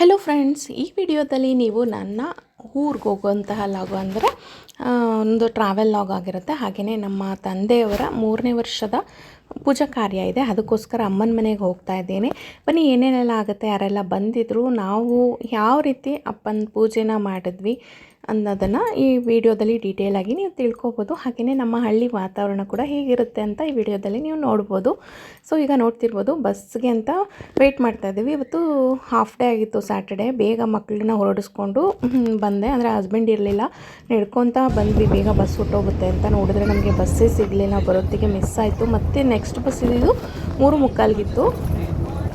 Hello friends ಈ ವಿಡಿಯೋದಲ್ಲಿ ನೀವು ನನ್ನ ಊರಿಗೆ ಹೋಗುವಂತಹ ಲಾಗು ಅಂದರೆ ಒಂದು ಟ್ರಾವೆಲ್ ಲಾಗ್ ಆಗಿರುತ್ತೆ. ಹಾಗೆಯೇ ನಮ್ಮ ತಂದೆಯವರ ಮೂರನೇ ವರ್ಷದ ಪೂಜಾ ಕಾರ್ಯ ಇದೆ. ಅದಕ್ಕೋಸ್ಕರ ಅಮ್ಮನ ಮನೆಗೆ ಹೋಗ್ತಾ ಇದ್ದೇನೆ. ಬನ್ನಿ, ಏನೇನೆಲ್ಲ ಆಗುತ್ತೆ, ಯಾರೆಲ್ಲ ಬಂದಿದ್ದರು ನಾವು ಯಾವ ರೀತಿ ಅಪ್ಪನ ಪೂಜೆನ ಮಾಡಿದ್ವಿ ಅನ್ನೋದನ್ನು ಈ ವಿಡಿಯೋದಲ್ಲಿ ಡೀಟೇಲಾಗಿ ನೀವು ತಿಳ್ಕೊಬೋದು. ಹಾಗೆಯೇ ನಮ್ಮ ಹಳ್ಳಿ ವಾತಾವರಣ ಕೂಡ ಹೇಗಿರುತ್ತೆ ಅಂತ ಈ ವಿಡಿಯೋದಲ್ಲಿ ನೀವು ನೋಡ್ಬೋದು. ಸೊ ಈಗ ನೋಡ್ತಿರ್ಬೋದು, ಬಸ್ಗೆ ಅಂತ ವೆಯ್ಟ್ ಮಾಡ್ತಾ ಇದ್ದೀವಿ. ಇವತ್ತು ಹಾಫ್ ಡೇ ಆಗಿತ್ತು ಸ್ಯಾಟರ್ಡೆ ಬೇಗ ಮಕ್ಕಳನ್ನ ಹೊರಡಿಸ್ಕೊಂಡು ಬಂದೆ. ಅಂದರೆ ಹಸ್ಬೆಂಡ್ ಇರಲಿಲ್ಲ. ನಡ್ಕೊತ ಬಂದ್ವಿ. ಬೇಗ ಬಸ್ ಹುಟ್ಟೋಗುತ್ತೆ ಅಂತ ನೋಡಿದ್ರೆ ನಮಗೆ ಬಸ್ಸೇ ಸಿಗಲಿಲ್ಲ. ಬರೋತ್ತಿಗೆ ಮಿಸ್ ಆಯಿತು. ಮತ್ತು ನೆಕ್ಸ್ಟ್ ಬಸ್ ಇದ್ದಿದ್ದು ಮೂರು ಮುಕ್ಕಾಲ್ಗಿತ್ತು.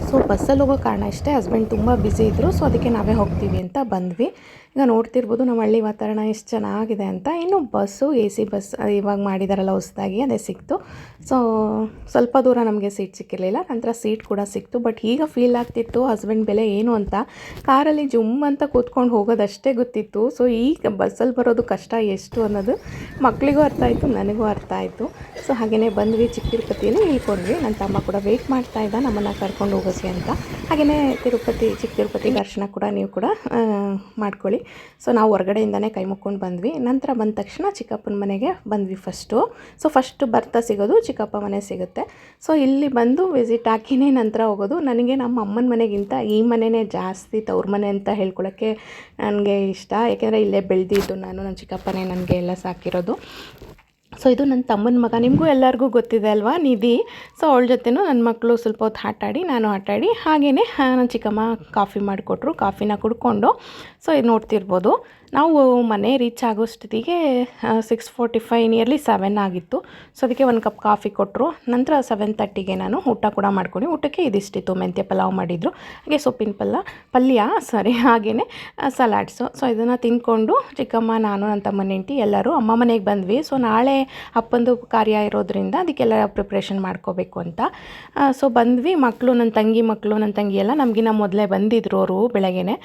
ಸೊ ಬಸ್ಸಲ್ಲಿ ಹೋಗೋ ಕಾರಣ ಇಷ್ಟೇ. ಹಸ್ಬೆಂಡ್ ತುಂಬ ಬ್ಯುಸಿ ಇದ್ದರು ಸೊ ಅದಕ್ಕೆ ನಾವೇ ಹೋಗ್ತೀವಿ ಅಂತ ಬಂದ್ವಿ. ಈಗ ನೋಡ್ತಿರ್ಬೋದು ನಮ್ಮ ಹಳ್ಳಿ ವಾತಾವರಣ ಎಷ್ಟು ಚೆನ್ನಾಗಿದೆ ಅಂತ. ಇನ್ನು ಬಸ್ಸು ಎ ಸಿ ಬಸ್ ಇವಾಗ ಮಾಡಿದಾರಲ್ಲ ಹೊಸ್ದಾಗಿ ಅದೇ ಸಿಕ್ತು. ಸೊ ಸ್ವಲ್ಪ ದೂರ ನಮಗೆ ಸೀಟ್ ಸಿಕ್ಕಿರಲಿಲ್ಲ. ನಂತರ ಸೀಟ್ ಕೂಡ ಸಿಕ್ತು. ಬಟ್ ಈಗ ಫೀಲ್ ಆಗ್ತಿತ್ತು ಹಸ್ಬೆಂಡ್ ಬೆಲೆ ಏನು ಅಂತ. ಕಾರಲ್ಲಿ ಜುಮ್ ಅಂತ ಕೂತ್ಕೊಂಡು ಹೋಗೋದಷ್ಟೇ ಗೊತ್ತಿತ್ತು. ಸೊ ಈಗ ಬಸ್ಸಲ್ಲಿ ಬರೋದು ಕಷ್ಟ ಎಷ್ಟು ಅನ್ನೋದು ಮಕ್ಕಳಿಗೂ ಅರ್ಥ ಆಯಿತು, ನನಗೂ ಅರ್ಥ ಆಯಿತು. ಸೊ ಹಾಗೆಯೇ ಬಂದ್ವಿ ಚಿಕ್ಕ ತಿರುಪತಿಯಲ್ಲಿ ಇಳ್ಕೊಂಡ್ವಿ. ನನ್ನ ತಮ್ಮ ಕೂಡ ವೆಯ್ಟ್ ಮಾಡ್ತಾ ಇದ್ದ, ನಮ್ಮನ್ನು ಕರ್ಕೊಂಡು ಹೋಗೋಸಿ ಅಂತ. ಹಾಗೆಯೇ ತಿರುಪತಿ ಚಿಕ್ಕ ತಿರುಪತಿ ದರ್ಶನ ಕೂಡ ನೀವು ಕೂಡ ಮಾಡ್ಕೊಳ್ಳಿ. ಸೊ ನಾವು ಹೊರಗಡೆಯಿಂದನೇ ಕೈ ಮುಕ್ಕೊಂಡು ಬಂದ್ವಿ. ನಂತರ ಬಂದ ತಕ್ಷಣ ಚಿಕ್ಕಪ್ಪನ ಮನೆಗೆ ಬಂದ್ವಿ ಫಸ್ಟು ಸೊ ಫಸ್ಟ್ ಬರ್ತಾ ಸಿಗೋದು ಚಿಕ್ಕಪ್ಪ ಮನೆ ಸಿಗುತ್ತೆ. ಸೊ ಇಲ್ಲಿ ಬಂದು ವಿಸಿಟ್ ಹಾಕಿನೇ ನಂತರ ಹೋಗೋದು. ನನಗೆ ನಮ್ಮ ಅಮ್ಮನ ಮನೆಗಿಂತ ಈ ಮನೆಯೇ ಜಾಸ್ತಿ ತವ್ರ ಮನೆ ಅಂತ ಹೇಳ್ಕೊಳ್ಳೋಕ್ಕೆ ನನಗೆ ಇಷ್ಟ. ಯಾಕೆಂದರೆ ಇಲ್ಲೇ ಬೆಳೆದಿದ್ದು ನಾನು ನನ್ನ ಚಿಕ್ಕಪ್ಪನೇ ನನಗೆ ಎಲ್ಲ ಸಾಕಿರೋದು. ಸೊ ಇದು ನನ್ನ ತಮ್ಮನ ಮಗ. ನಿಮಗೂ ಎಲ್ಲರಿಗೂ ಗೊತ್ತಿದೆ ಅಲ್ವಾ? ನಿಧಿ. ಸೊ ಅವಳ ಜೊತೆನೂ ನನ್ನ ಮಕ್ಕಳು ಸ್ವಲ್ಪ ಹೊತ್ತು ಆಟಾಡಿ, ನಾನು ಆಟಾಡಿ. ಹಾಗೆಯೇ ನನ್ನ ಚಿಕ್ಕಮ್ಮ ಕಾಫಿ ಮಾಡಿಕೊಟ್ರು ಕಾಫಿನ ಕುಡ್ಕೊಂಡು. ಸೊ ಇದು ನೋಡ್ತಿರ್ಬೋದು. ನಾವು ಮನೆ reach ಆಗೋಷ್ಟೊತ್ತಿಗೆ six forty five nearly seven ಆಗಿತ್ತು. ಸೊ ಅದಕ್ಕೆ ಒಂದು ಕಪ್ ಕಾಫಿ ಕೊಟ್ಟರು ನಂತರ ಸೆವೆನ್ ತರ್ಟಿಗೆ ನಾನು ಊಟ ಕೂಡ ಮಾಡ್ಕೊಂಡು, ಊಟಕ್ಕೆ ಇದಿಷ್ಟಿತ್ತು. ಮೆಂತ್ಯ ಪಲಾವ್ ಮಾಡಿದರು. ಹಾಗೆ ಸೊಪ್ಪಿನ ಪಲ್ಲ, ಪಲ್ಯ, ಸಾರಿ ಹಾಗೆಯೇ ಸಲಾಡ್ಸು ಸೊ ಇದನ್ನು ತಿಂದ್ಕೊಂಡು ಚಿಕ್ಕಮ್ಮ, ನಾನು, ನನ್ನ ತಮ್ಮನ ಹೆಂಡತಿ ಎಲ್ಲರೂ ಅಮ್ಮ ಮನೆಗೆ ಬಂದ್ವಿ. ಸೊ ನಾಳೆ ಅಪ್ಪಂದು ಕಾರ್ಯ ಇರೋದ್ರಿಂದ ಅದಕ್ಕೆಲ್ಲ ಪ್ರಿಪ್ರೇಷನ್ ಮಾಡ್ಕೋಬೇಕು ಅಂತ. ಸೊ ಬಂದ್ವಿ. ಮಕ್ಕಳು ನನ್ನ ತಂಗಿ ಮಕ್ಕಳು ನನ್ನ ತಂಗಿ ಎಲ್ಲ ನಮಗಿನ್ನ ಮೊದಲೇ ಬಂದಿದ್ರು ಅವರು ಬೆಳಗ್ಗೆನೆ.